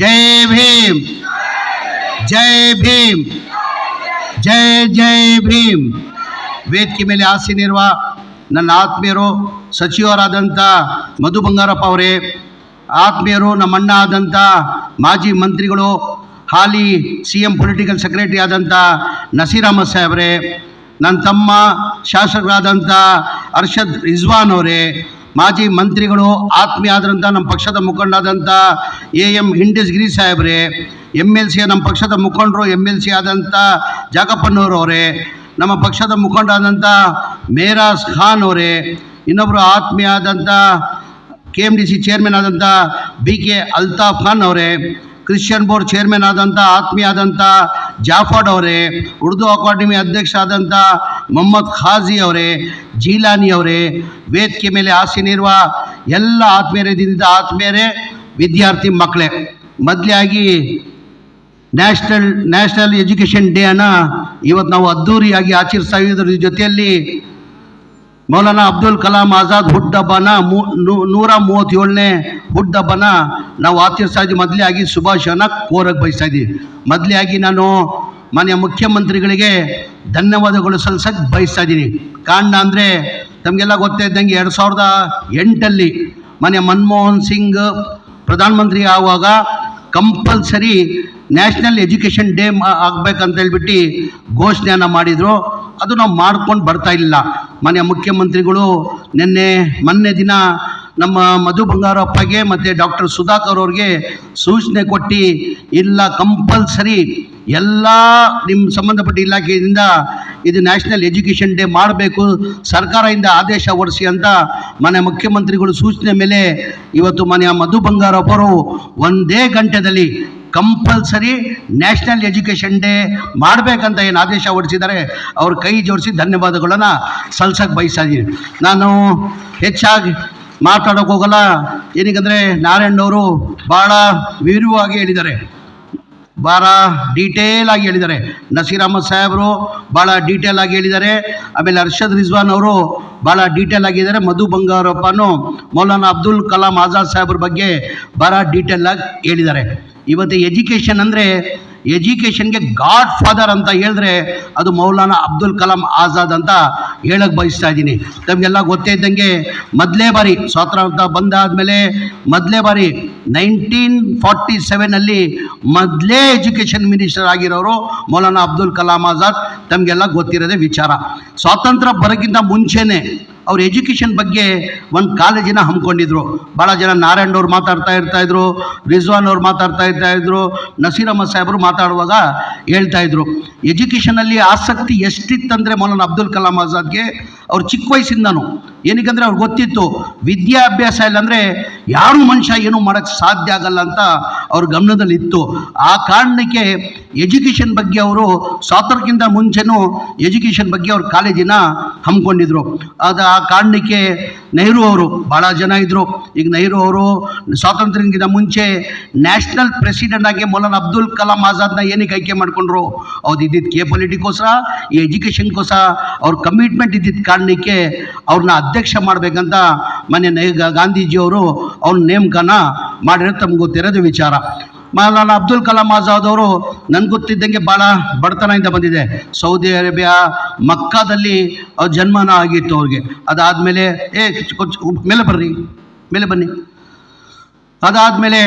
ಜೈ ಭೀಮ್. ಜೈ ಭೀಮ್. ಜೈ ಜೈ ಭೀಮ್. ವೇದಿಕೆ ಮೇಲೆ ಆಸೀನಿರುವ ನನ್ನ ಆತ್ಮೀಯರು ಸಚಿವರಾದಂಥ ಮಧು ಬಂಗಾರಪ್ಪ ಅವರೇ, ಆತ್ಮೀಯರು ನಮ್ಮಣ್ಣ ಆದಂಥ ಮಾಜಿ ಮಂತ್ರಿಗಳು, ಹಾಲಿ ಸಿ ಎಂ ಪೊಲಿಟಿಕಲ್ ಸೆಕ್ರೆಟರಿ ಆದಂಥ ನಸೀರ್ ಅಹಮದ್ ಸಾಹೇಬ್ರೆ ನನ್ನ ತಮ್ಮ ಶಾಸಕರಾದಂಥ ಅರ್ಷದ್ ರಿಜ್ವಾನ್ ಅವರೇ ಮಾಜಿ ಮಂತ್ರಿಗಳು ಆತ್ಮೀಯ ಆದಂಥ ನಮ್ಮ ಪಕ್ಷದ ಮುಖಂಡರಾದಂಥ ಎ ಎಂ ಹಿಂಡಸ್ಗಿರಿ ಗಿರಿ ಸಾಹೇಬ್ರೆ ಎಂ ಎಲ್ ಸಿ ನಮ್ಮ ಪಕ್ಷದ ಮುಖಂಡರು ಎಂ ಎಲ್ ಸಿ ಆದಂಥ ಜಾಗಪ್ಪನವರು ಅವರೇ, ನಮ್ಮ ಪಕ್ಷದ ಮುಖಂಡರಾದಂಥ ಮೇರಾಸ್ ಖಾನ್ ಅವರೇ ಇನ್ನೊಬ್ಬರು ಆತ್ಮೀಯ ಆದಂಥ K M D C chairman ಆದಂಥ ಬಿ ಕೆ ಅಲ್ತಾಫ್ ಖಾನ್ ಅವರೇ ಕ್ರಿಶ್ಚಿಯನ್ ಬೋರ್ಡ್ ಚೇರ್ಮನ್ ಆದಂಥ ಆತ್ಮೀಯ ಆದಂಥ ಜಾಫಾಡ್ ಅವರೇ, ಉರ್ದು ಅಕಾಡೆಮಿ ಅಧ್ಯಕ್ಷ ಆದಂಥ ಮೊಹಮ್ಮದ್ ಖಾಜಿ ಅವರೇ, ಜೀಲಾನಿ ಅವರೇ, ವೇದಿಕೆ ಮೇಲೆ ಆಸೀನಿರುವ ಎಲ್ಲ ಆತ್ಮೀಯರೇ ಆತ್ಮೀಯರಿಂದ ಆತ್ಮೀಯರೇ, ವಿದ್ಯಾರ್ಥಿ ಮಕ್ಕಳೇ ಮೊದಲಾಗಿ ನ್ಯಾಷನಲ್ ನ್ಯಾಷನಲ್ ಎಜುಕೇಷನ್ ಡೇ ಅನ್ನ ಇವತ್ತು ನಾವು ಅದ್ಧೂರಿಯಾಗಿ ಆಚರಿಸ್ತಾ ಇದ್ರ ಜೊತೆಯಲ್ಲಿ ಮೌಲಾನಾ ಅಬ್ದುಲ್ ಕಲಾಂ ಆಜಾದ್ ಹುಟ್ಟಬ್ಬನ ನೂರ ಮೂವತ್ತೇಳನೇ ಹುಟ್ಟಬ್ಬನ ನಾವು ಆಚರಿಸ್ತಾ ಇದ್ದೀವಿ ಮೊದಲೇ ಆಗಿ ಶುಭಾಶಯನ ಕೋರಕ್ಕೆ ಬಯಸ್ತಾ ಇದ್ದೀವಿ. ಮೊದಲೇ ಆಗಿ ನಾನು ಮಾನ್ಯ ಮುಖ್ಯಮಂತ್ರಿಗಳಿಗೆ ಧನ್ಯವಾದಗಳು ಸಲ್ಲಿಸಕ್ಕೆ ಬಯಸ್ತಾ ಇದ್ದೀನಿ. ಕಾರಣ ಅಂದರೆ ತಮಗೆಲ್ಲ ಗೊತ್ತೇ ಇದ್ದಂಗೆ ಎರಡು ಸಾವಿರದ ಎಂಟಲ್ಲಿ ಮಾನ್ಯ ಮನಮೋಹನ್ ಸಿಂಗ್ ಪ್ರಧಾನಮಂತ್ರಿ ಆಗುವಾಗ ಕಂಪಲ್ಸರಿ ನ್ಯಾಷನಲ್ ಎಜುಕೇಷನ್ ಡೇ ಆಗಬೇಕಂತ ಹೇಳ್ಬಿಟ್ಟು ಘೋಷಣೆಯನ್ನು ಮಾಡಿದರು. ಅದು ನಾವು ಮಾಡ್ಕೊಂಡು ಬರ್ತಾ ಇಲ್ಲ ಮಾನ್ಯ ಮುಖ್ಯಮಂತ್ರಿಗಳು, ನಿನ್ನೆ ಮೊನ್ನೆ ದಿನ ನಮ್ಮ ಮಧು ಬಂಗಾರಪ್ಪಗೆ ಮತ್ತು ಡಾಕ್ಟರ್ ಸುಧಾಕರ್ ಅವ್ರಿಗೆ ಸೂಚನೆ ಕೊಟ್ಟು, ಇಲ್ಲ ಕಂಪಲ್ಸರಿ ಎಲ್ಲ ನಿಮ್ಮ ಸಂಬಂಧಪಟ್ಟ ಇಲಾಖೆಯಿಂದ ಇದು ನ್ಯಾಷನಲ್ ಎಜುಕೇಷನ್ ಡೇ ಮಾಡಬೇಕು, ಸರ್ಕಾರದಿಂದ ಆದೇಶ ಹೊರಡಿಸಿ ಅಂತ ಮನೆ ಮುಖ್ಯಮಂತ್ರಿಗಳು ಸೂಚನೆ ಮೇಲೆ ಇವತ್ತು ಮನೆಯ ಮಧು ಬಂಗಾರಪ್ಪರು ಒಂದೇ ಗಂಟೆದಲ್ಲಿ ಕಂಪಲ್ಸರಿ ನ್ಯಾಷನಲ್ ಎಜುಕೇಷನ್ ಡೇ ಮಾಡಬೇಕಂತ ಏನು ಆದೇಶ ಹೊರಡಿಸಿದ್ದಾರೆ, ಅವ್ರ ಕೈ ಜೋಡಿಸಿ ಧನ್ಯವಾದಗಳನ್ನು ಸಲ್ಸಕ್ಕೆ ಬಯಸ್ತಾ ನಾನು ಹೆಚ್ಚಾಗಿ ಮಾತಾಡೋಕೆ ಹೋಗಲ್ಲ. ಏನಕ್ಕಂದರೆ ನಾರಾಯಣವರು ಭಾಳ ವಿವರವಾಗಿ ಹೇಳಿದ್ದಾರೆ. ಭಾಳ ಡೀಟೇಲ್ ಆಗಿ ಹೇಳಿದ್ದಾರೆ. ನಸೀರ್ ಅಹಮದ್ ಸಾಹೇಬರು ಭಾಳ ಡೀಟೇಲ್ ಆಗಿ ಹೇಳಿದ್ದಾರೆ. ಆಮೇಲೆ ಅರ್ಷದ್ ರಿಜ್ವಾನ್ ಅವರು ಭಾಳ ಡೀಟೇಲ್ ಆಗಿದ್ದಾರೆ ಮಧು ಬಂಗಾರಪ್ಪನು ಮೌಲಾನಾ ಅಬ್ದುಲ್ ಕಲಾಂ ಆಜಾದ್ ಸಾಹೇಬ್ರ ಬಗ್ಗೆ ಭಾಳ ಡೀಟೇಲ್ ಆಗಿ ಹೇಳಿದ್ದಾರೆ. ಇವತ್ತು ಎಜುಕೇಷನ್ ಅಂದರೆ ಎಜುಕೇಷನ್ಗೆ ಗಾಡ್ ಫಾದರ್ ಅಂತ ಹೇಳಿದ್ರೆ ಅದು ಮೌಲಾನಾ ಅಬ್ದುಲ್ ಕಲಾಂ ಆಜಾದ್ ಅಂತ ಹೇಳಕ್ಕೆ ಬಯಸ್ತಾ ಇದ್ದೀನಿ. ತಮಗೆಲ್ಲ ಗೊತ್ತೇ ಇದ್ದಂಗೆ ಮೊದಲೇ ಬಾರಿ ಸ್ವಾತಂತ್ರ್ಯ ಬಂದಾದಮೇಲೆ ಮೊದಲೇ ಬಾರಿ ನೈನ್ಟೀನ್ ಫಾರ್ಟಿ ಸೆವೆನಲ್ಲಿ ಮೊದಲೇ ಎಜುಕೇಷನ್ ಮಿನಿಸ್ಟರ್ ಆಗಿರೋರು ಮೌಲಾನಾ ಅಬ್ದುಲ್ ಕಲಾಂ ಆಜಾದ್. ತಮಗೆಲ್ಲ ಗೊತ್ತಿರೋದೇ ವಿಚಾರ. ಸ್ವಾತಂತ್ರ್ಯ ಬರೋಕ್ಕಿಂತ ಮುಂಚೆನೇ ಅವ್ರ ಎಜುಕೇಷನ್ ಬಗ್ಗೆ ಒಂದು ಕಾಲೇಜಿನ ಹಮ್ಮಿಕೊಂಡಿದ್ರು. ಭಾಳ ಜನ ನಾರಾಯಣ್ ಅವ್ರು ಮಾತಾಡ್ತಾ ಇರ್ತಾ ಇದ್ರು ರಿಜ್ವಾನ್ ಅವ್ರು ಮಾತಾಡ್ತಾ ಇರ್ತಾ ಇದ್ರು ನಸೀರ್ ಅಹಮದ್ ಸಾಹೇಬರು ಮಾತಾಡುವಾಗ ಹೇಳ್ತಾ ಇದ್ರು. ಎಜುಕೇಷನಲ್ಲಿ ಆಸಕ್ತಿ ಎಷ್ಟಿತ್ತಂದರೆ ಮೌಲಾನ ಅಬ್ದುಲ್ ಕಲಾಂ ಆಜಾದ್ಗೆ ಅವ್ರು ಚಿಕ್ಕ ವಯಸ್ಸಿಂದನೂ. ಏನಕ್ಕಂದರೆ ಅವ್ರಿಗೆ ಗೊತ್ತಿತ್ತು, ವಿದ್ಯಾಭ್ಯಾಸ ಇಲ್ಲಾಂದರೆ ಯಾರು ಮನುಷ್ಯ ಏನೂ ಮಾಡೋಕ್ಕೆ ಸಾಧ್ಯ ಆಗಲ್ಲ ಅಂತ ಅವ್ರ ಗಮನದಲ್ಲಿ ಇತ್ತು. ಆ ಕಾರಣಕ್ಕೆ ಎಜುಕೇಷನ್ ಬಗ್ಗೆ ಅವರು ಸ್ವಾತಂತ್ರ್ಯಕ್ಕಿಂತ ಮುಂಚೆನೂ ಎಜುಕೇಷನ್ ಬಗ್ಗೆ ಅವ್ರ ಕಾಲೇಜಿನ ಹಮ್ಮಿಕೊಂಡಿದ್ರು. ಅದು ಆ ಕಾರಣಕ್ಕೆ ನೆಹರು ಅವರು ಭಾಳ ಜನ ಇದ್ದರು ಈಗ ನೆಹರು ಅವರು ಸ್ವಾತಂತ್ರ್ಯಕ್ಕಿಂತ ಮುಂಚೆ ನ್ಯಾಷನಲ್ ಪ್ರೆಸಿಡೆಂಟ್ ಆಗಿ ಮೌಲಾನ ಅಬ್ದುಲ್ ಕಲಾಂ ಆಜಾದ್ನ ಏನಕ್ಕೆ ಆಯ್ಕೆ ಮಾಡ್ಕೊಂಡ್ರು? ಅವ್ರು ಇದ್ದಿದ್ದು ಕೇಪಲಿಟಿಗೋಸ್ಕರ ಈ ಎಜುಕೇಷನ್ಗೋಸ್ಕರ ಅವ್ರ ಕಮಿಟ್ಮೆಂಟ್ ಇದ್ದಿದ್ದ ಕಾರಣಕ್ಕೆ ಅವ್ರನ್ನ ಅಧ್ಯಕ್ಷ ಮಾಡಬೇಕಂತ ಮೊನ್ನೆ ನೈಗ ಗಾಂಧೀಜಿಯವರು ಅವ್ರ ನೇಮಕನ ಮಾಡಿರೋ ತಮ್ಗೆ ಗೊತ್ತಿರೋದು ವಿಚಾರ. ಮೌಲಾನ ಅಬ್ದುಲ್ ಕಲಾಂ ಆಜಾದ್ ಅವರು, ನನ್ಗೆ ಗೊತ್ತಿದ್ದಂಗೆ ಭಾಳ ಬಡತನದಿಂದ ಬಂದಿದೆ. ಸೌದಿ ಅರೇಬಿಯಾ, ಮಕ್ಕಾದಲ್ಲಿ ಅವ್ರ ಜನ್ಮನ ಆಗಿತ್ತು ಅವ್ರಿಗೆ. ಅದಾದಮೇಲೆ, ಏ ಮೇಲೆ ಬರ್ರಿ, ಮೇಲೆ ಬನ್ನಿ. ಅದಾದಮೇಲೆ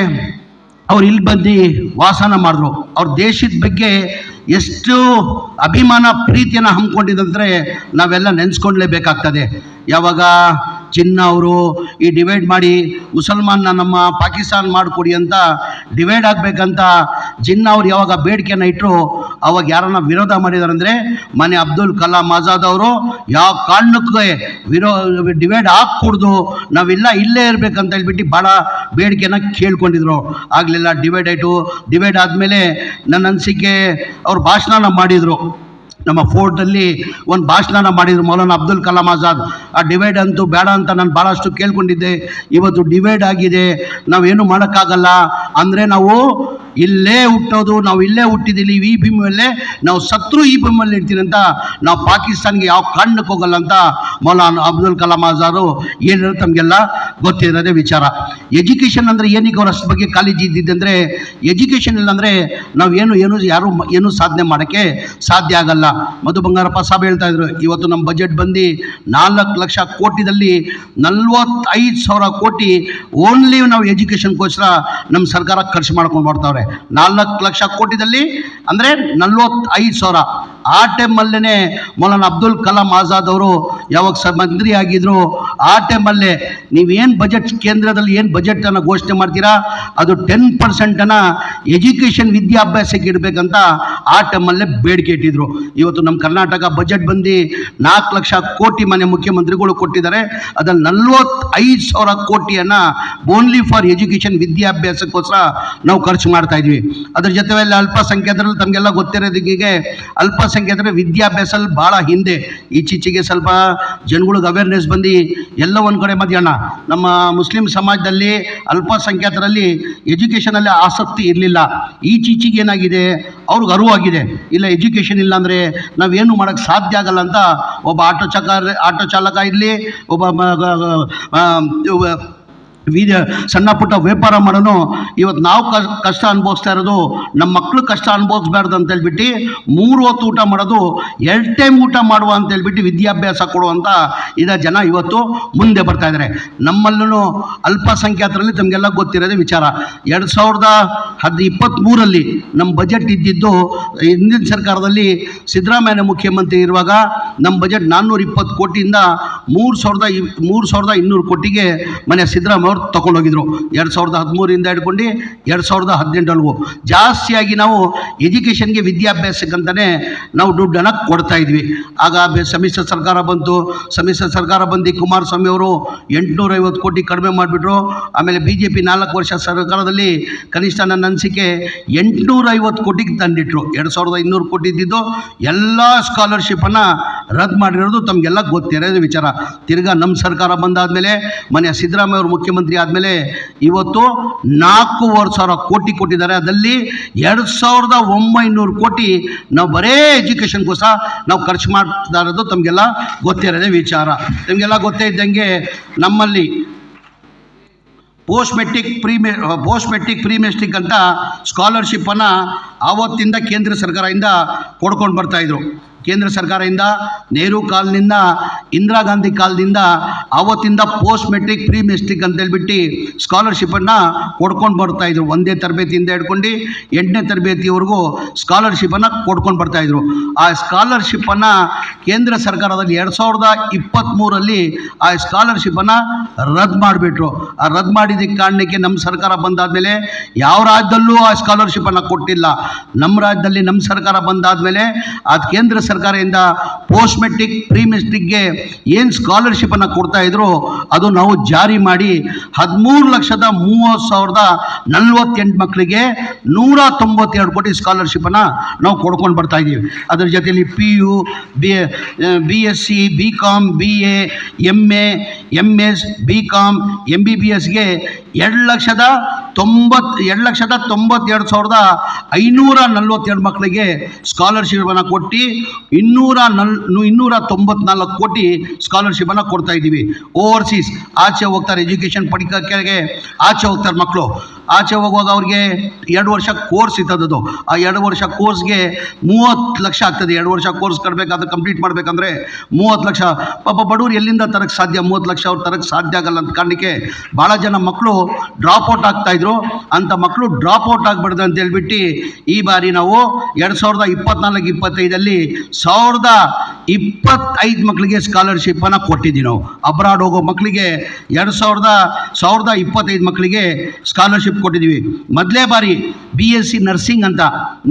ಅವ್ರು ಇಲ್ಲಿ ಬಂದು ವಾಸನ ಮಾಡಿದ್ರು. ಅವ್ರ ದೇಶದ ಬಗ್ಗೆ ಎಷ್ಟು ಅಭಿಮಾನ, ಪ್ರೀತಿಯನ್ನು ಹಮ್ಮಿಕೊಂಡಿದ್ದಂದರೆ ನಾವೆಲ್ಲ ನೆನೆಸ್ಕೊಳ್ಳೇಬೇಕಾಗ್ತದೆ ಯಾವಾಗ ಚಿನ್ನ ಅವರು ಈ ಡಿವೈಡ್ ಮಾಡಿ ಮುಸಲ್ಮಾನ್ನ ನಮ್ಮ ಪಾಕಿಸ್ತಾನ ಮಾಡಿಕೊಡಿ ಅಂತ ಡಿವೈಡ್ ಆಗಬೇಕಂತ ಜಿನ್ನ ಅವ್ರು ಯಾವಾಗ ಬೇಡಿಕೆಯನ್ನು ಇಟ್ಟರು ಅವಾಗ ಯಾರನ್ನ ವಿರೋಧ ಮಾಡಿದಾರಂದರೆ ಮನೆ ಅಬ್ದುಲ್ ಕಲಾಂ ಆಜಾದ್ ಅವರು, ಯಾವ ಕಾರಣಕ್ಕೆ ವಿರೋ, ಡಿವೈಡ್ ಹಾಕ್ಕೊಡ್ದು ನಾವೆಲ್ಲ ಇಲ್ಲೇ ಇರಬೇಕಂತ ಹೇಳ್ಬಿಟ್ಟು ಭಾಳ ಬೇಡಿಕೆನ ಕೇಳ್ಕೊಂಡಿದ್ರು. ಆಗಲಿಲ್ಲ, ಡಿವೈಡ್ ಆಯಿತು. ಡಿವೈಡ್ ಆದಮೇಲೆ ನನ್ನ ಅನಿಸಿಕೆ ಅವ್ರು ಭಾಷಣನ ಮಾಡಿದರು. ನಮ್ಮ ಫೋರ್ಟಲ್ಲಿ ಒಂದು ಭಾಷಣನ ಮಾಡಿದ್ರು ಮೌಲಾನ ಅಬ್ದುಲ್ ಕಲಾಂ ಆಜಾದ್. ಆ ಡಿವೈಡ್ ಅಂತೂ ಬೇಡ ಅಂತ ನಾನು ಭಾಳಷ್ಟು ಕೇಳ್ಕೊಂಡಿದ್ದೆ. ಇವತ್ತು ಡಿವೈಡ್ ಆಗಿದೆ. ನಾವೇನು ಮಾಡೋಕ್ಕಾಗಲ್ಲ. ಅಂದರೆ ನಾವು ಇಲ್ಲೇ ಹುಟ್ಟೋದು, ನಾವು ಇಲ್ಲೇ ಹುಟ್ಟಿದ್ದೀವಿ ಈ ಭೂಮಿಯಲ್ಲೇ ನಾವು ಶತ್ರು ಈ ಭೂಮಿಯಲ್ಲಿ ಇರ್ತೀನಿ ಅಂತ ನಾವು ಪಾಕಿಸ್ತಾನ್ಗೆ ಯಾವ ಕಣ್ಣಕ್ಕೆ ಹೋಗಲ್ಲ ಅಂತ ಮೌಲಾನ ಅಬ್ದುಲ್ ಕಲಾಂ ಆಜಾರು ಏನಿರೋ ತಮಗೆಲ್ಲ ಗೊತ್ತಿರೋದೇ ವಿಚಾರ. ಎಜುಕೇಷನ್ ಅಂದರೆ ಏನಕ್ಕೆ ಅವ್ರ ಅಷ್ಟು ಬಗ್ಗೆ ಕಾಲೇಜ್ ಇದ್ದಿದ್ದಂದರೆ ಎಜುಕೇಷನ್ ಇಲ್ಲಾಂದರೆ ನಾವು ಏನು ಏನು, ಯಾರು ಏನು ಸಾಧನೆ ಮಾಡೋಕ್ಕೆ ಸಾಧ್ಯ ಆಗಲ್ಲ. ಮಧು ಬಂಗಾರಪ್ಪ ಸಾಬ್ ಹೇಳ್ತಾ ಇದ್ರು, ಇವತ್ತು ನಮ್ಮ ಬಜೆಟ್ ಬಂದು ನಾಲ್ಕು ಲಕ್ಷ ಕೋಟಿದಲ್ಲಿ ನಲ್ವತ್ತೈದು ಸಾವಿರ ಕೋಟಿ ಓನ್ಲಿ ನಾವು ಎಜುಕೇಷನ್ಗೋಸ್ಕರ ನಮ್ಮ ಸರ್ಕಾರ ಖರ್ಚು ಮಾಡ್ಕೊಂಡು ಬರ್ತಾವ್ರೆ. ನಾಲ್ಕು ಲಕ್ಷ ಕೋಟಿದಲ್ಲಿ ಅಂದರೆ ನಲ್ವತ್ತೈದು ಸಾವಿರ. ಆ ಟೈಮಲ್ಲೇ ಮೌಲಾನ ಅಬ್ದುಲ್ ಕಲಾಂ ಆಜಾದ್ ಅವರು ಯಾವಾಗ ಸ ಮಂತ್ರಿ ಆಗಿದ್ರು, ಆ ಟೈಮಲ್ಲೇ ನೀವೇನು ಬಜೆಟ್ ಕೇಂದ್ರದಲ್ಲಿ ಏನು ಬಜೆಟನ್ನು ಘೋಷಣೆ ಮಾಡ್ತೀರಾ, ಅದು ಟೆನ್ ಪರ್ಸೆಂಟನ್ನು ಎಜುಕೇಷನ್ ವಿದ್ಯಾಭ್ಯಾಸಕ್ಕೆ ಇಡಬೇಕಂತ ಆ ಟೈಮಲ್ಲೇ ಬೇಡಿಕೆ ಇಟ್ಟಿದ್ರು. ಇವತ್ತು ನಮ್ಮ ಕರ್ನಾಟಕ ಬಜೆಟ್ ಬಂದು ನಾಲ್ಕು ಲಕ್ಷ ಕೋಟಿ ಮನೆ ಮುಖ್ಯಮಂತ್ರಿಗಳು ಕೊಟ್ಟಿದ್ದಾರೆ, ಅದರಲ್ಲಿ ನಲ್ವತ್ತೈದು ಸಾವಿರ ಕೋಟಿಯನ್ನು ಓನ್ಲಿ ಫಾರ್ ಎಜುಕೇಷನ್ ವಿದ್ಯಾಭ್ಯಾಸಕ್ಕೋಸ್ಕರ ನಾವು ಖರ್ಚು ಮಾಡ್ತಾ ಇದ್ವಿ. ಅದ್ರ ಜೊತೆಯಲ್ಲಿ ಅಲ್ಪಸಂಖ್ಯಾತರಲ್ಲಿ ತಮಗೆಲ್ಲ ಗೊತ್ತಿರೋದಕ್ಕೆ ಅಲ್ಪಸಂಖ್ಯಾತರ ವಿದ್ಯಾಭ್ಯಾಸಲ್ಲಿ ಭಾಳ ಹಿಂದೆ. ಈಚೀಚೆಗೆ ಸ್ವಲ್ಪ ಜನಗಳಿಗೆ ಅವೇರ್ನೆಸ್ ಬಂದು ಎಲ್ಲ ಒಂದು ಕಡೆ ಮಧ್ಯಾಹ್ನ ನಮ್ಮ ಮುಸ್ಲಿಂ ಸಮಾಜದಲ್ಲಿ ಅಲ್ಪಸಂಖ್ಯಾತರಲ್ಲಿ ಎಜುಕೇಷನಲ್ಲಿ ಆಸಕ್ತಿ ಇರಲಿಲ್ಲ. ಈಚೀಚೆಗೆ ಏನಾಗಿದೆ? ಅವ್ರಿಗೆ ಅರಿವಾಗಿದೆ. ಇಲ್ಲ ಎಜುಕೇಷನ್ ಇಲ್ಲ ಅಂದರೆ ನಾವೇನು ಮಾಡೋಕೆ ಸಾಧ್ಯ ಆಗಲ್ಲ ಅಂತ ಒಬ್ಬ ಆಟೋ ಚಕ, ಆಟೋ ಚಾಲಕ ಇರಲಿ, ಒಬ್ಬ ವಿಧ ಸಣ್ಣ ಪುಟ್ಟ ವ್ಯಾಪಾರ ಮಾಡೋನು ಇವತ್ತು ನಾವು ಕಷ್ಟ ಅನುಭವಿಸ್ತಾ ಇರೋದು ನಮ್ಮ ಮಕ್ಕಳು ಕಷ್ಟ ಅನುಭವಿಸ್ಬಾರ್ದು ಅಂತ ಹೇಳ್ಬಿಟ್ಟು ಮೂರು ಹೊತ್ತು ಊಟ ಮಾಡೋದು, ಎರಡು ಟೈಮ್ ಊಟ ಮಾಡುವ ಅಂತ ಹೇಳ್ಬಿಟ್ಟು ವಿದ್ಯಾಭ್ಯಾಸ ಕೊಡುವಂಥ ಇದ ಜನ ಇವತ್ತು ಮುಂದೆ ಬರ್ತಾ ಇದ್ದಾರೆ ನಮ್ಮಲ್ಲೂ ಅಲ್ಪಸಂಖ್ಯಾತರಲ್ಲಿ ತಮಗೆಲ್ಲ ಗೊತ್ತಿರೋದೇ ವಿಚಾರ. ಎರಡು ಸಾವಿರದ ಹದ್ ಇಪ್ಪತ್ತ್ಮೂರಲ್ಲಿ ನಮ್ಮ ಬಜೆಟ್ ಇದ್ದಿದ್ದು ಹಿಂದಿನ ಸರ್ಕಾರದಲ್ಲಿ ಸಿದ್ದರಾಮಯ್ಯ ಮುಖ್ಯಮಂತ್ರಿ ಇರುವಾಗ ನಮ್ಮ ಬಜೆಟ್ ನಾನ್ನೂರ ಇಪ್ಪತ್ತು ಕೋಟಿಯಿಂದ ಮೂರು ಸಾವಿರದ ಮೂರು ಸಾವಿರದ ಇನ್ನೂರು ಕೋಟಿಗೆ ಮನೆ ಸಿದ್ದರಾಮಯ್ಯ ಅವರು ತಗೊಂಡೋಗಿದ್ರು ಎರಡು ಸಾವಿರದ ಹದಿಮೂರಿಂದ ಹಿಡ್ಕೊಂಡು ಎರಡು ಸಾವಿರದ ಹದಿನೆಂಟರವರೆಗೂ. ಜಾಸ್ತಿಯಾಗಿ ನಾವು ಎಜುಕೇಷನ್ಗೆ ವಿದ್ಯಾಭ್ಯಾಸಕ್ಕಂತಲೇ ನಾವು ದುಡ್ಡನ್ನು ಕೊಡ್ತಾ ಇದ್ವಿ. ಆಗ ಸಮ್ಮಿಶ್ರ ಸರ್ಕಾರ ಬಂತು. ಸಮ್ಮಿಶ್ರ ಸರ್ಕಾರ ಬಂದು ಕುಮಾರಸ್ವಾಮಿ ಅವರು ಎಂಟುನೂರೈವತ್ತು ಕೋಟಿ ಕಡಿಮೆ ಮಾಡಿಬಿಟ್ರು. ಆಮೇಲೆ ಬಿ ಜೆ ಪಿ ನಾಲ್ಕು ವರ್ಷ ಸರ್ಕಾರದಲ್ಲಿ ಕನಿಷ್ಠ ನನ್ನ ಅನಿಸಿಕೆ ಎಂಟುನೂರೈವತ್ತು ಕೋಟಿಗೆ ತಂದಿಟ್ರು. ಎರಡು ಸಾವಿರದ ಇನ್ನೂರು ಕೋಟಿ ಇದ್ದಿದ್ದು ಎಲ್ಲ ಸ್ಕಾಲರ್ಶಿಪ್ಪನ್ನು ರದ್ದು ಮಾಡಿರೋದು ತಮಗೆಲ್ಲ ಗೊತ್ತಿರೋದು ವಿಚಾರ. ತಿರ್ಗಾ ನಮ್ಮ ಸರ್ಕಾರ ಬಂದಾದಮೇಲೆ ಮನೆ ಸಿದ್ದರಾಮಯ್ಯ ಅವರು ಮುಖ್ಯಮಂತ್ರಿ ಆದಮೇಲೆ ಇವತ್ತು ನಾಲ್ಕೂವರೆ ಸಾವಿರ ಕೋಟಿ ಕೊಟ್ಟಿದ್ದಾರೆ. ಅದರಲ್ಲಿ ಎರಡು ಸಾವಿರದ ಒಂಬೈನೂರು ಕೋಟಿ ನಾವು ಬರೇ ಎಜುಕೇಷನ್ಗೋಸ್ಕರ ನಾವು ಖರ್ಚು ಮಾಡ್ತಾ ಇರೋದು ತಮಗೆಲ್ಲ ಗೊತ್ತಿರೋದೇ ವಿಚಾರ. ನಿಮಗೆಲ್ಲ ಗೊತ್ತೇ ಇದ್ದಂಗೆ ನಮ್ಮಲ್ಲಿ ಪೋಸ್ಟ್ ಮೆಟ್ರಿಕ್ ಪ್ರೀ ಮೆ ಪೋಸ್ಟ್ ಮೆಟ್ರಿಕ್ ಪ್ರೀ ಅಂತ ಸ್ಕಾಲರ್ಶಿಪ್ಪನ್ನು ಆವತ್ತಿಂದ ಕೇಂದ್ರ ಸರ್ಕಾರದಿಂದ ಕೊಡ್ಕೊಂಡು ಬರ್ತಾಯಿದ್ರು ಕೇಂದ್ರ ಸರ್ಕಾರದಿಂದ ನೆಹರು ಕಾಲದಿಂದ ಇಂದಿರಾ ಗಾಂಧಿ ಕಾಲದಿಂದ ಆವತ್ತಿಂದ ಪೋಸ್ಟ್ ಮೆಟ್ರಿಕ್, ಪ್ರೀ ಮೆಟ್ರಿಕ್ ಅಂತ ಹೇಳ್ಬಿಟ್ಟು ಸ್ಕಾಲರ್ಶಿಪ್ಪನ್ನು ಕೊಡ್ಕೊಂಡು ಬರ್ತಾಯಿದ್ರು ಒಂದೇ ತರಬೇತಿಯಿಂದ ಹಿಡ್ಕೊಂಡು ಎಂಟನೇ ತರಬೇತಿವರೆಗೂ ಸ್ಕಾಲರ್ಶಿಪ್ಪನ್ನು ಕೊಡ್ಕೊಂಡು ಬರ್ತಾಯಿದ್ರು ಆ ಸ್ಕಾಲರ್ಶಿಪ್ಪನ್ನು ಕೇಂದ್ರ ಸರ್ಕಾರದಲ್ಲಿ ಎರಡು ಸಾವಿರದ ಇಪ್ಪತ್ತ್ಮೂರಲ್ಲಿ ಆ ಸ್ಕಾಲರ್ಶಿಪ್ಪನ್ನು ರದ್ದು ಮಾಡಿಬಿಟ್ರು. ಆ ರದ್ದು ಮಾಡಿದ್ದಕ್ಕೆ ಕಾರಣಕ್ಕೆ ನಮ್ಮ ಸರ್ಕಾರ ಬಂದಾದಮೇಲೆ ಯಾವ ರಾಜ್ಯದಲ್ಲೂ ಆ ಸ್ಕಾಲರ್ಶಿಪ್ಪನ್ನು ಕೊಟ್ಟಿಲ್ಲ. ನಮ್ಮ ರಾಜ್ಯದಲ್ಲಿ ನಮ್ಮ ಸರ್ಕಾರ ಬಂದಾದಮೇಲೆ ಅದು ಕೇಂದ್ರ ಸರ್ಕಾರದಿಂದ ಪೋಸ್ಟ್ ಮೆಟ್ರಿಕ್ ಪ್ರೀ ಮೆಟ್ರಿಕ್ಗೆ ಏನು ಸ್ಕಾಲರ್ಶಿಪ್ಪನ್ನು ಕೊಡ್ತಾ ಇದ್ರು ಅದು ನಾವು ಜಾರಿ ಮಾಡಿ ಹದಿಮೂರು ಲಕ್ಷದ ಮೂವತ್ತು ಸಾವಿರದ ನಲ್ವತ್ತೆಂಟು ಮಕ್ಕಳಿಗೆ ನೂರ ತೊಂಬತ್ತೆರಡು ಕೋಟಿ ಸ್ಕಾಲರ್ಶಿಪ್ಪನ್ನು ನಾವು ಕೊಡ್ಕೊಂಡು ಬರ್ತಾ ಇದ್ದೀವಿ. ಅದ್ರ ಜೊತೆಯಲ್ಲಿ P U B B S C B com B A M A M S B com M B B ಎಸ್ಗೆ ಎರಡು ಲಕ್ಷದ ತೊಂಬತ್ತು, ಎರಡು ಲಕ್ಷದ ತೊಂಬತ್ತೆರಡು ಸಾವಿರದ ಐನೂರ ನಲ್ವತ್ತೆರಡು ಮಕ್ಕಳಿಗೆ ಸ್ಕಾಲರ್ಶಿಪ್ಪನ್ನು ಕೊಟ್ಟು ಇನ್ನೂರ ನಲ್, ಇನ್ನೂರ ತೊಂಬತ್ನಾಲ್ಕು ಕೋಟಿ ಸ್ಕಾಲರ್ಶಿಪ್ಪನ್ನು ಕೊಡ್ತಾ ಇದ್ದೀವಿ. ಓವರ್ಸೀಸ್ ಆಚೆ ಹೋಗ್ತಾರೆ ಎಜುಕೇಷನ್ ಕೆಳಗೆ ಆಚೆ ಹೋಗ್ತಾರೆ ಮಕ್ಕಳು ಆಚೆ ಹೋಗುವಾಗ ಅವ್ರಿಗೆ ಎರಡು ವರ್ಷ ಕೋರ್ಸ್ ಇರ್ತದದು ಆ ಎರಡು ವರ್ಷ ಕೋರ್ಸ್ಗೆ ಮೂವತ್ತು ಲಕ್ಷ ಆಗ್ತದೆ. ಎರಡು ವರ್ಷ ಕೋರ್ಸ್ ಕಟ್ಟಬೇಕಾದ್ರೆ ಕಂಪ್ಲೀಟ್ ಮಾಡಬೇಕಂದ್ರೆ ಮೂವತ್ತು ಲಕ್ಷ. ಪಾಪ ಬಡವರು ಎಲ್ಲಿಂದ ತರಕ್ಕೆ ಸಾಧ್ಯ? ಮೂವತ್ತು ಲಕ್ಷ ಅವ್ರು ತರಕ್ಕೆ ಸಾಧ್ಯ ಆಗಲ್ಲ ಅಂತ ಕಾಣಿಕೆ ಭಾಳ ಜನ ಮಕ್ಕಳು ಡ್ರಾಪ್ ಔಟ್ ಆಗ್ತಾಯಿದ್ರು ಅಂಥ ಮಕ್ಕಳು ಡ್ರಾಪ್ ಔಟ್ ಆಗಬಾರ್ದು ಅಂತ ಹೇಳ್ಬಿಟ್ಟು ಈ ಬಾರಿ ನಾವು ಎರಡು ಸಾವಿರದ ಇಪ್ಪತ್ನಾಲ್ಕು, ಇಪ್ಪತ್ತೈದಲ್ಲಿ ಸಾವಿರದ ಇಪ್ಪತ್ತೈದು ಮಕ್ಕಳಿಗೆ ಸ್ಕಾಲರ್ಶಿಪ್ಪನ್ನು ಕೊಟ್ಟಿದ್ದೀವಿ ನಾವು. ಅಬ್ರಾಡ್ ಹೋಗೋ ಮಕ್ಕಳಿಗೆ ಎರಡು ಸಾವಿರದ ಸಾವಿರದ ಇಪ್ಪತ್ತೈದು ಮಕ್ಕಳಿಗೆ ಸ್ಕಾಲರ್ಶಿಪ್ ಕೊಟ್ಟಿದ್ದೀವಿ. ಮೊದಲೇ ಬಾರಿ ಬಿ ಎಸ್ ಸಿ ನರ್ಸಿಂಗ್ ಅಂತ.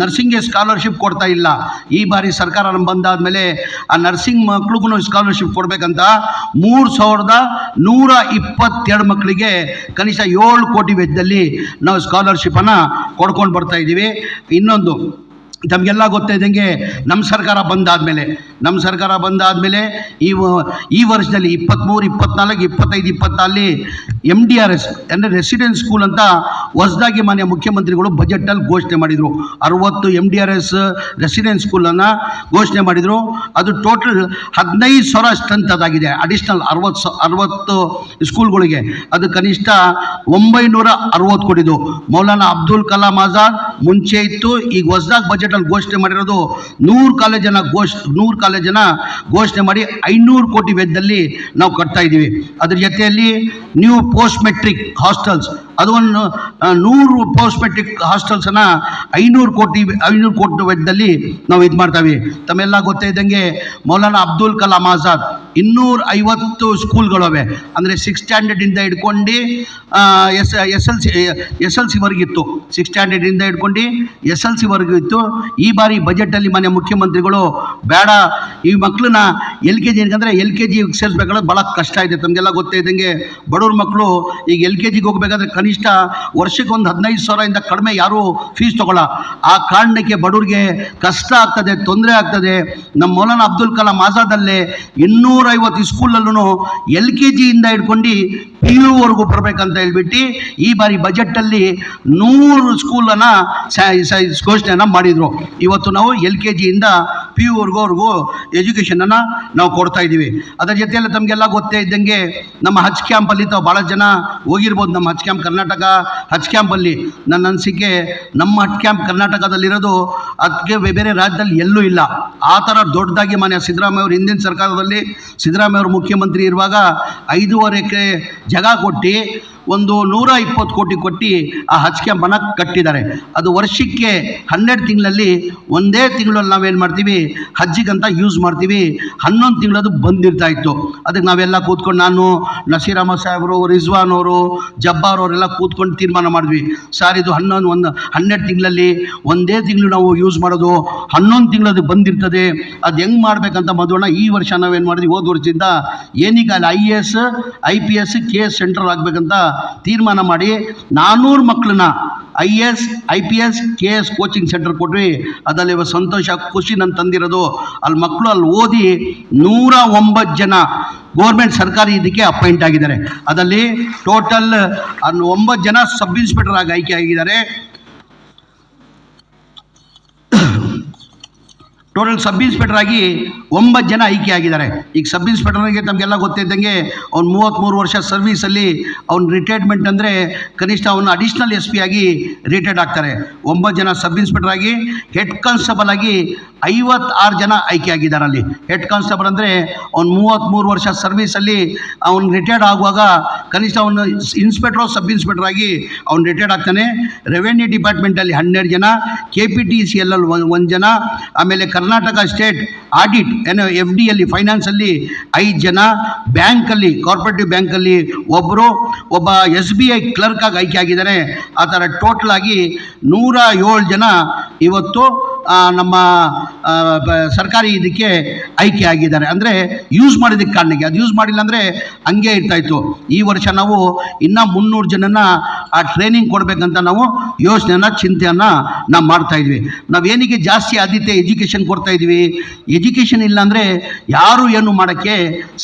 ನರ್ಸಿಂಗ್ಗೆ ಸ್ಕಾಲರ್ಶಿಪ್ ಕೊಡ್ತಾ ಇಲ್ಲ. ಈ ಬಾರಿ ಸರ್ಕಾರ ಬಂದಾದ ಬಂದಾದಮೇಲೆ ಆ ನರ್ಸಿಂಗ್ ಮಕ್ಳಿಗೂ ಸ್ಕಾಲರ್ಶಿಪ್ ಕೊಡಬೇಕಂತ ಮೂರು ಸಾವಿರದ ನೂರ ಇಪ್ಪತ್ತೆರಡು ಮಕ್ಕಳಿಗೆ ಕನಿಷ್ಠ ಏಳು ಕೋಟಿ ವೆಚ್ಚದಲ್ಲಿ ನಾವು ಸ್ಕಾಲರ್ಶಿಪ್ಪನ್ನು ಕೊಡ್ಕೊಂಡು ಬರ್ತಾ ಇದ್ದೀವಿ. ಇನ್ನೊಂದು ತಮಗೆಲ್ಲ ಗೊತ್ತಿದ್ದಂಗೆ ನಮ್ಮ ಸರ್ಕಾರ ಬಂದಾದಮೇಲೆ ನಮ್ಮ ಸರ್ಕಾರ ಬಂದಾದಮೇಲೆ ಈ ವ- ಈ ವರ್ಷದಲ್ಲಿ ಇಪ್ಪತ್ತ್ಮೂರು ಇಪ್ಪತ್ನಾಲ್ಕು, ಇಪ್ಪತ್ತೈದು ಇಪ್ಪತ್ತಲ್ಲಿ ಎಂ ಡಿ ಆರ್ ಎಸ್ ಅಂದರೆ ರೆಸಿಡೆನ್ಸ್ ಸ್ಕೂಲ್ ಅಂತ ಹೊಸದಾಗಿ ಮಾನ್ಯ ಮುಖ್ಯಮಂತ್ರಿಗಳು ಬಜೆಟಲ್ಲಿ ಘೋಷಣೆ ಮಾಡಿದರು. ಅರುವತ್ತು M D R S residence ಸ್ಕೂಲನ್ನು ಘೋಷಣೆ ಮಾಡಿದರು. ಅದು ಟೋಟಲ್ ಹದಿನೈದು ಸಾವಿರ ಸ್ಟ್ರೆಂತ್ ಅದಾಗಿದೆ. ಅಡಿಷ್ನಲ್ ಅರವತ್ತು ಸ, ಅರವತ್ತು ಸ್ಕೂಲ್ಗಳಿಗೆ ಅದು ಕನಿಷ್ಠ ಒಂಬೈನೂರ ಅರವತ್ತು ಕೊಟ್ಟಿದ್ದು. ಮೌಲಾನಾ ಅಬ್ದುಲ್ ಕಲಾಂ ಆಜಾದ್ ಮುಂಚೆ ಇತ್ತು, ಈಗ ಹೊಸದಾಗಿ ಬಜೆಟಲ್ಲಿ ಘೋಷಣೆ ಮಾಡಿರೋದು ನೂರು ಕಾಲೇಜನ್ನು ಘೋಷ್, ನೂರು ಕಾಲೇಜನ್ನು ಘೋಷಣೆ ಮಾಡಿ ಐನೂರು ಕೋಟಿ ವೆಚ್ಚದಲ್ಲಿ ನಾವು ಕಟ್ತಾ ಇದ್ದೀವಿ. ಅದ್ರ ಜೊತೆಯಲ್ಲಿ ನ್ಯೂ ಪೋಸ್ಟ್ ಮೆಟ್ರಿಕ್ ಹಾಸ್ಟೆಲ್ಸ್ ಅದು ಒಂದು ನೂರು ಪೋಸ್ಟ್ ಮೆಟ್ರಿಕ್ ಹಾಸ್ಟೆಲ್ಸನ್ನು ಐನೂರು ಕೋಟಿ ಐನೂರು ಕೋಟಿ ವೆಚ್ಚದಲ್ಲಿ ನಾವು ಇದು ಮಾಡ್ತಾವೆ. ತಮ್ಮೆಲ್ಲ ಗೊತ್ತೇ ಇದ್ದಂಗೆ ಮೌಲಾನಾ ಅಬ್ದುಲ್ ಕಲಾಂ ಆಜಾದ್ ಇನ್ನೂರ ಐವತ್ತು ಸ್ಕೂಲ್ಗಳವೆ ಅಂದರೆ ಸಿಕ್ಸ್ ಸ್ಟ್ಯಾಂಡರ್ಡಿಂದ ಹಿಡ್ಕೊಂಡು S S L C, S L ಸಿವರೆಗಿತ್ತು six ಸ್ಟ್ಯಾಂಡರ್ಡಿಂದ ಹಿಡ್ಕೊಂಡು ಎಸ್ ಎಲ್ ಸಿವರೆಗೂ ಇತ್ತು. ಈ ಬಾರಿ ಬಜೆಟಲ್ಲಿ ಮನೆ ಮುಖ್ಯಮಂತ್ರಿಗಳು ಬೇಡ. ಈ ಮಕ್ಕಳನ್ನ ಎಲ್ ಕೆ ಜಿ ಏನಂದರೆ ಎಲ್ ಕೆ ಜಿ ಸೇರಿಸ್ಬೇಕಾದ್ರೆ ಭಾಳ ಕಷ್ಟ ಇದೆ. ತಮಗೆಲ್ಲ ಗೊತ್ತೇ ಇದ್ದಂಗೆ ಬಡವ್ರ ಮಕ್ಕಳು ಈಗ ಎಲ್ ಕೆ ಜಿಗೆ ಹೋಗ್ಬೇಕಾದ್ರೆ ಕನಿಷ್ಠ ವರ್ಷಕ್ಕೆ ಒಂದು ಹದಿನೈದು ಸಾವಿರದಿಂದ ಕಡಿಮೆ ಯಾರೂ ಫೀಸ್ ತೊಗೊಳ್ಳ. ಆ ಕಾರಣಕ್ಕೆ ಬಡವ್ರಿಗೆ ಕಷ್ಟ ಆಗ್ತದೆ, ತೊಂದರೆ ಆಗ್ತದೆ. ನಮ್ಮ ಮೌಲಾನ ಅಬ್ದುಲ್ ಕಲಾಂ ಆಜಾದಲ್ಲೇ ಇನ್ನೂರೈವತ್ತು ಸ್ಕೂಲಲ್ಲೂ ಎಲ್ ಕೆ ಜಿಯಿಂದ ಹಿಡ್ಕೊಂಡು ಪಿ ಯುವರೆಗೂ ಬರಬೇಕಂತ ಹೇಳ್ಬಿಟ್ಟು ಈ ಬಾರಿ ಬಜೆಟಲ್ಲಿ ನೂರು ಸ್ಕೂಲನ್ನು ಘೋಷಣೆಯನ್ನು ಮಾಡಿದರು. ಇವತ್ತು ನಾವು ಎಲ್ ಕೆ ಜಿಯಿಂದ ಪಿ ಯುವರೆಗೂ ಎಜುಕೇಷನನ್ನು ನಾವು ಕೊಡ್ತಾ ಇದ್ದೀವಿ. ಅದರ ಜೊತೆಯಲ್ಲಿ ತಮಗೆಲ್ಲ ಗೊತ್ತೇ ಇದ್ದಂಗೆ ನಮ್ಮ ಹಜ್ ಕ್ಯಾಂಪಲ್ಲಿ ತಾವು ಭಾಳ ಜನ ಹೋಗಿರ್ಬೋದು. ನಮ್ಮ ಹಜ್ ಕ್ಯಾಂಪ್ ಕರ್ನಾಟಕ ಹಜ್ ಕ್ಯಾಂಪಲ್ಲಿ ನನ್ನ ಅನಿಸಿಕೆ ನಮ್ಮ ಹಜ್ ಕ್ಯಾಂಪ್ ಕರ್ನಾಟಕದಲ್ಲಿರೋದು ಅದಕ್ಕೆ ಬೇರೆ ರಾಜ್ಯದಲ್ಲಿ ಎಲ್ಲೂ ಇಲ್ಲ. ಆ ಥರ ದೊಡ್ಡದಾಗಿ ಮಾನ್ಯ ಸಿದ್ದರಾಮಯ್ಯ ಅವರು ಹಿಂದಿನ ಸರ್ಕಾರದಲ್ಲಿ ಸಿದ್ದರಾಮಯ್ಯ ಅವರು ಮುಖ್ಯಮಂತ್ರಿ ಇರುವಾಗ ಐದೂವರೆ ಎಕರೆ ಜಾಗ ಕೊಟ್ಟು ಒಂದು ನೂರ ಇಪ್ಪತ್ತು ಕೋಟಿ ಕೊಟ್ಟು ಆ ಹಚ್ಕೆ ಮನ ಕಟ್ಟಿದ್ದಾರೆ. ಅದು ವರ್ಷಕ್ಕೆ ಹನ್ನೆರಡು ತಿಂಗಳಲ್ಲಿ ಒಂದೇ ತಿಂಗಳಲ್ಲಿ ನಾವೇನು ಮಾಡ್ತೀವಿ? ಹಜ್ಜಿಗಂತ ಯೂಸ್ ಮಾಡ್ತೀವಿ. ಹನ್ನೊಂದು ತಿಂಗಳದು ಬಂದಿರ್ತಾ ಇತ್ತು. ಅದಕ್ಕೆ ನಾವೆಲ್ಲ ಕೂತ್ಕೊಂಡು ನಾನು ನಸೀರಾಮ ಸಾಹೇಬರು ರಿಜ್ವಾನ್ ಅವರು ಜಬ್ಬಾರ್ ಅವರೆಲ್ಲ ಕೂತ್ಕೊಂಡು ತೀರ್ಮಾನ ಮಾಡಿದ್ವಿ. ಸರ್, ಇದು ಹನ್ನೊಂದು, ಒಂದು, ಹನ್ನೆರಡು ತಿಂಗಳಲ್ಲಿ ಒಂದೇ ತಿಂಗಳು ನಾವು ಯೂಸ್ ಮಾಡೋದು. ಹನ್ನೊಂದು ತಿಂಗಳದು ಬಂದಿರ್ತದೆ. ಅದು ಹೆಂಗೆ ಮಾಡಬೇಕಂತ ಮದುವಣ ಈ ವರ್ಷ ನಾವೇನು ಮಾಡಿದ್ವಿ? ಹೋದ ವರ್ಷದಿಂದ ಏನೀಗ ಅಲ್ಲಿ I A S I P S K S centre ಆಗಬೇಕಂತ ತೀರ್ಮಾನ ಮಾಡಿ ನಾನ್ನೂರು ಮಕ್ಕಳನ್ನ I S, I P S, K S coaching centre ಕೊಟ್ವಿ. ಅದರಲ್ಲಿ ಸಂತೋಷ, ಖುಷಿ ನಾನು ತಂದಿರೋದು ಅಲ್ಲಿ ಮಕ್ಕಳು ಅಲ್ಲಿ ಓದಿ ನೂರ ಒಂಬತ್ತು ಜನ ಗೋರ್ಮೆಂಟ್ ಸರ್ಕಾರಿ ಇದಕ್ಕೆ ಅಪಾಯಿಂಟ್ ಆಗಿದ್ದಾರೆ. ಅದರಲ್ಲಿ ಟೋಟಲ್ ಒಂಬತ್ತು ಜನ ಸಬ್ ಇನ್ಸ್ಪೆಕ್ಟರ್ ಆಗಿ ಆಯ್ಕೆ ಆಗಿದ್ದಾರೆ. ಟೋಟಲ್ ಸಬ್ ಇನ್ಸ್ಪೆಕ್ಟರ್ ಆಗಿ ಒಂಬತ್ತು ಜನ ಆಯ್ಕೆ ಆಗಿದ್ದಾರೆ. ಈಗ ಸಬ್ ಇನ್ಸ್ಪೆಕ್ಟರ್ಗೆ ತಮಗೆಲ್ಲ ಗೊತ್ತಿದ್ದಂಗೆ ಅವ್ನು ಮೂವತ್ತ್ಮೂರು ವರ್ಷ ಸರ್ವೀಸಲ್ಲಿ ಅವ್ನು ರಿಟೈರ್ಮೆಂಟ್ ಅಂದರೆ ಕನಿಷ್ಠ ಅವನು ಅಡಿಷ್ನಲ್ ಎಸ್ ಪಿ ಆಗಿ ರಿಟೈರ್ಡ್ ಆಗ್ತಾರೆ. ಒಂಬತ್ತು ಜನ ಸಬ್ ಇನ್ಸ್ಪೆಕ್ಟರ್ ಆಗಿ ಹೆಡ್ ಕಾನ್ಸ್ಟೇಬಲ್ ಆಗಿ ಐವತ್ತಾರು ಜನ ಆಯ್ಕೆ ಆಗಿದ್ದಾರೆ ಅಲ್ಲಿ. ಹೆಡ್ ಕಾನ್ಸ್ಟೇಬಲ್ ಅಂದರೆ ಅವ್ನು ಮೂವತ್ತ್ಮೂರು ವರ್ಷ ಸರ್ವೀಸಲ್ಲಿ ಅವ್ನು ರಿಟೈರ್ಡ್ ಆಗುವಾಗ ಕನಿಷ್ಠ ಅವನು ಇನ್ಸ್ಪೆಕ್ಟ್ರು ಸಬ್ ಇನ್ಸ್ಪೆಕ್ಟರ್ ಆಗಿ ಅವ್ನು ರಿಟೈರ್ಡ್ ಆಗ್ತಾನೆ. ರೆವೆನ್ಯೂ ಡಿಪಾರ್ಟ್ಮೆಂಟಲ್ಲಿ ಹನ್ನೆರಡು ಜನ K P T C L ಒಂದು ಜನ, ಆಮೇಲೆ ಕರ್ನಾಟಕ ಸ್ಟೇಟ್ ಆಡಿಟ್, ಏನೋ ಎಫ್ ಡಿಯಲ್ಲಿ ಫೈನಾನ್ಸಲ್ಲಿ ಐದು ಜನ ಬ್ಯಾಂಕಲ್ಲಿ ಕಾರ್ಪೊರೇಟಿವ್ ಬ್ಯಾಂಕಲ್ಲಿ ಒಬ್ಬರು ಒಬ್ಬ ಎಸ್ ಬಿ ಐ ಕ್ಲರ್ಕಾಗಿ ಆಯ್ಕೆ ಆಗಿದ್ದಾರೆ. ಆ ಥರ ಟೋಟಲ್ ಆಗಿ ನೂರ ಏಳು ಜನ ಇವತ್ತು ನಮ್ಮ ಸರ್ಕಾರಿ ಇದಕ್ಕೆ ಆಯ್ಕೆ ಆಗಿದ್ದಾರೆ. ಅಂದರೆ ಯೂಸ್ ಮಾಡಿದ್ದಕ್ಕೆ ಕಾರಣಕ್ಕೆ. ಅದು ಯೂಸ್ ಮಾಡಿಲ್ಲ ಅಂದರೆ ಹಂಗೆ ಇರ್ತಾಯಿತ್ತು ಈ ವರ್ಷ ನಾವು ಇನ್ನೂ ಮುನ್ನೂರು ಜನನ ಆ ಟ್ರೈನಿಂಗ್ ಕೊಡಬೇಕಂತ ನಾವು ಯೋಚನೆಯನ್ನು, ಚಿಂತೆಯನ್ನು ನಾವು ಮಾಡ್ತಾ ಇದ್ವಿ. ನಾವು ಏನಕ್ಕೆ ಜಾಸ್ತಿ ಆದ್ಯತೆ ಎಜುಕೇಷನ್ ಕೊಡ್ತಾ ಇದ್ವಿ? ಎಜುಕೇಷನ್ ಇಲ್ಲ ಅಂದರೆ ಯಾರು ಏನು ಮಾಡೋಕ್ಕೆ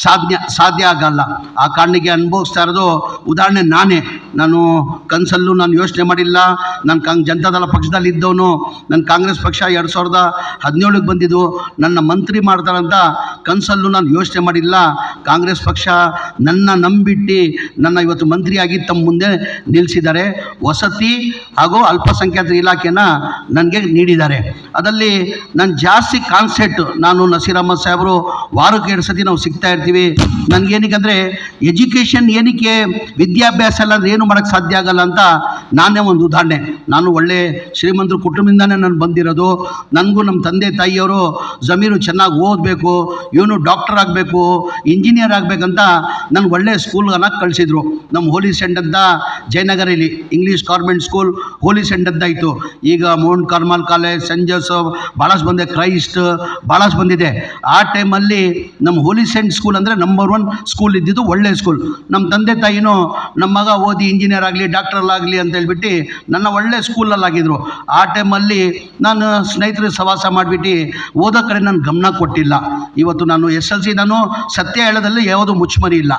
ಸಾಧ್ಯ ಸಾಧ್ಯ ಆಗಲ್ಲ. ಆ ಕಾರಣಕ್ಕೆ ಅನುಭವಿಸ್ತಾ ಇರೋದು ಉದಾಹರಣೆ ನಾನೇ. ನಾನು ಕನಸಲ್ಲೂ ನಾನು ಯೋಚನೆ ಮಾಡಿಲ್ಲ. ನಾನು ಕಾಂಗ್, ಜನತಾದಳ ಪಕ್ಷದಲ್ಲಿ ಇದ್ದವನು, ನಾನು ಕಾಂಗ್ರೆಸ್ ಪಕ್ಷ ಎರಡು ಸಾವಿರದ ಹದಿನೇಳಕ್ಕೆ ಬಂದಿದ್ದು ನನ್ನ ಮಂತ್ರಿ ಮಾಡ್ತಾರಂತ ಕನಸಲ್ಲೂ ನಾನು ಯೋಚನೆ ಮಾಡಿಲ್ಲ. ಕಾಂಗ್ರೆಸ್ ಪಕ್ಷ ನನ್ನ ನಂಬಿಟ್ಟು ನನ್ನ ಇವತ್ತು ಮಂತ್ರಿಯಾಗಿ ತಮ್ಮ ಮುಂದೆ ನಿಲ್ಲಿಸಿದ್ದಾರೆ ವಸತಿ ಹಾಗೂ ಅಲ್ಪಸಂಖ್ಯಾತರ ಇಲಾಖೆನ ನನಗೆ ನೀಡಿದ್ದಾರೆ. ಅದರಲ್ಲಿ ನಾನು ಜಾಸ್ತಿ ಕಾನ್ಸೆಪ್ಟ್ ನಾನು ನಸೀರ್ ಅಹಮದ್ ಸಾಹೇಬರು ವಾರಕ್ಕೆ ಎರಡು ಸತಿ ನಾವು ಸಿಗ್ತಾ ಇರ್ತೀವಿ. ನನಗೇನಕ್ಕೆ ಎಜುಕೇಷನ್ ಏನಕ್ಕೆ ವಿದ್ಯಾಭ್ಯಾಸ ಎಲ್ಲ ಅಂದ್ರೆ ಏನು ಮಾಡೋಕ್ಕೆ ಸಾಧ್ಯ ಆಗಲ್ಲ ಅಂತ ನಾನೇ ಒಂದು ಉದಾಹರಣೆ. ನಾನು ಒಳ್ಳೆ ಶ್ರೀಮಂತರ ಕುಟುಂಬದಿಂದನೇ ನಾನು ಬಂದಿರೋದು. ನನಗೂ ನಮ್ಮ ತಂದೆ ತಾಯಿಯವರು ಜಮೀನು ಚೆನ್ನಾಗಿ ಓದಬೇಕು, ಇವನು ಡಾಕ್ಟರ್ ಆಗಬೇಕು ಇಂಜಿನಿಯರ್ ಆಗಬೇಕಂತ ನನ್ನ ಒಳ್ಳೆ ಸ್ಕೂಲ್ಗನ್ನ ಕಳಿಸಿದ್ರು. ನಮ್ಮ ಹೋಲಿ ಸೆಂಟ್ ಅಂತ ಜಯನಗರಲ್ಲಿ English government school Holy Saint ಅಂತ ಇತ್ತು. ಈಗ Mount Carmel College Saint Joseph ಭಾಳಷ್ಟು ಬಂದೆ, ಕ್ರೈಸ್ಟ್ ಭಾಳಷ್ಟು ಬಂದಿದೆ. ಆ ಟೈಮಲ್ಲಿ ನಮ್ಮ ಹೋಲಿ ಸೆಂಟ್ ಸ್ಕೂಲ್ ಅಂದರೆ ನಂಬರ್ ಒನ್ ಸ್ಕೂಲ್ ಇದ್ದಿದ್ದು ಒಳ್ಳೆ ಸ್ಕೂಲ್ ನಮ್ಮ ತಂದೆ ತಾಯಿನೂ ನಮ್ಮ ಮಗ ಓದಿ ಇಂಜಿನಿಯರ್ ಆಗಲಿ ಡಾಕ್ಟರ್ ಆಗಲಿ ಅಂತ ಹೇಳ್ಬಿಟ್ಟು ನನ್ನ ಒಳ್ಳೆ ಸ್ಕೂಲಲ್ಲಿ ಆಗಿದ್ರು. ಆ ಟೈಮಲ್ಲಿ ನಾನು ಸ್ನೇಹಿತರು ಸವಾಸ ಮಾಡಿಬಿಟ್ಟು ಓದೋ ಕಡೆ ನಾನು ಗಮನ ಕೊಟ್ಟಿಲ್ಲ. ಇವತ್ತು ನಾನು ಎಸ್ ಎಲ್ ಸಿ ನಾನು ಸತ್ಯ ಹೇಳೋದ್ರಲ್ಲಿ ಯಾವುದು ಮುಚ್ಚುಮರಿ ಇಲ್ಲ.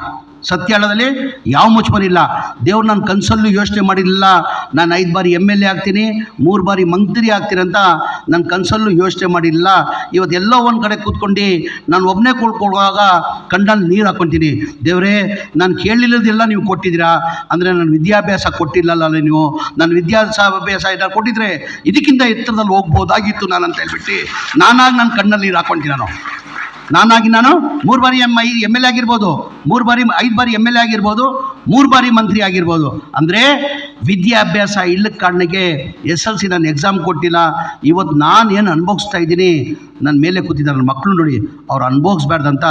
ಸತ್ಯ ಹೇಳೋದ್ರಲ್ಲಿ ಯಾವ ಮುಚ್ಚು ಇಲ್ಲ. ದೇವ್ರು ನನ್ನ ಕನಸಲ್ಲೂ ಯೋಚನೆ ಮಾಡಿರಲಿಲ್ಲ. ನಾನು ಐದು ಬಾರಿ ಎಂ ಎಲ್ ಎ ಆಗ್ತೀನಿ, ಮೂರು ಬಾರಿ ಮಂತ್ರಿ ಆಗ್ತೀನಿ ಅಂತ ನನ್ನ ಕನಸಲ್ಲೂ ಯೋಚನೆ ಮಾಡಿರಲಿಲ್ಲ. ಇವತ್ತು ಎಲ್ಲೋ ಒಂದು ಕಡೆ ಕೂತ್ಕೊಂಡು ನಾನು ಒಬ್ಬನೇ ಕೂಳ್ಕೊಳ್ಳುವಾಗ ಕಣ್ಣಲ್ಲಿ ನೀರು ಹಾಕ್ಕೊತೀನಿ ದೇವರೇ, ನಾನು ಕೇಳಿಲ್ಲದಿಲ್ಲ ನೀವು ಕೊಟ್ಟಿದ್ದೀರಾ? ಅಂದರೆ ನನ್ನ ವಿದ್ಯಾಭ್ಯಾಸ ಕೊಟ್ಟಿಲ್ಲಲ್ಲ ನೀವು? ನನ್ನ ವಿದ್ಯಾಭ್ಯಾಸ ಏನಾದ್ರು ಕೊಟ್ಟಿದ್ರೆ ಇದಕ್ಕಿಂತ ಎತ್ತರದಲ್ಲಿ ಹೋಗ್ಬೋದಾಗಿತ್ತು ನಾನು ಅಂತ ಹೇಳ್ಬಿಟ್ಟು ನಾನಾಗಿ ನನ್ನ ಕಣ್ಣಲ್ಲಿ ನೀರು ಹಾಕ್ಕೊಂತೀನಿ ನಾನು. ನಾನಾಗಿ ನಾನು ಮೂರು ಬಾರಿ M I M L A ಆಗಿರ್ಬೋದು, ಮೂರು ಬಾರಿ ಐದು ಬಾರಿ ಎಂ ಎಲ್ ಎ ಆಗಿರ್ಬೋದು ಮೂರು ಬಾರಿ ಮಂತ್ರಿ ಆಗಿರ್ಬೋದು. ಅಂದರೆ ವಿದ್ಯಾಭ್ಯಾಸ ಇಲ್ಲದ ಕಾರಣಕ್ಕೆ ಎಸ್ ಎಲ್ ಸಿ ನಾನು ಎಕ್ಸಾಮ್ ಕೊಟ್ಟಿಲ್ಲ. ಇವತ್ತು ನಾನು ಏನು ಅನುಭವಿಸ್ತಾ ಇದ್ದೀನಿ ನನ್ನ ಮೇಲೆ ಕೂತಿದ್ದಾರೆ ನನ್ನ ಮಕ್ಕಳು ನೋಡಿ, ಅವ್ರು ಅನುಭವಿಸ್ಬಾರ್ದಂತ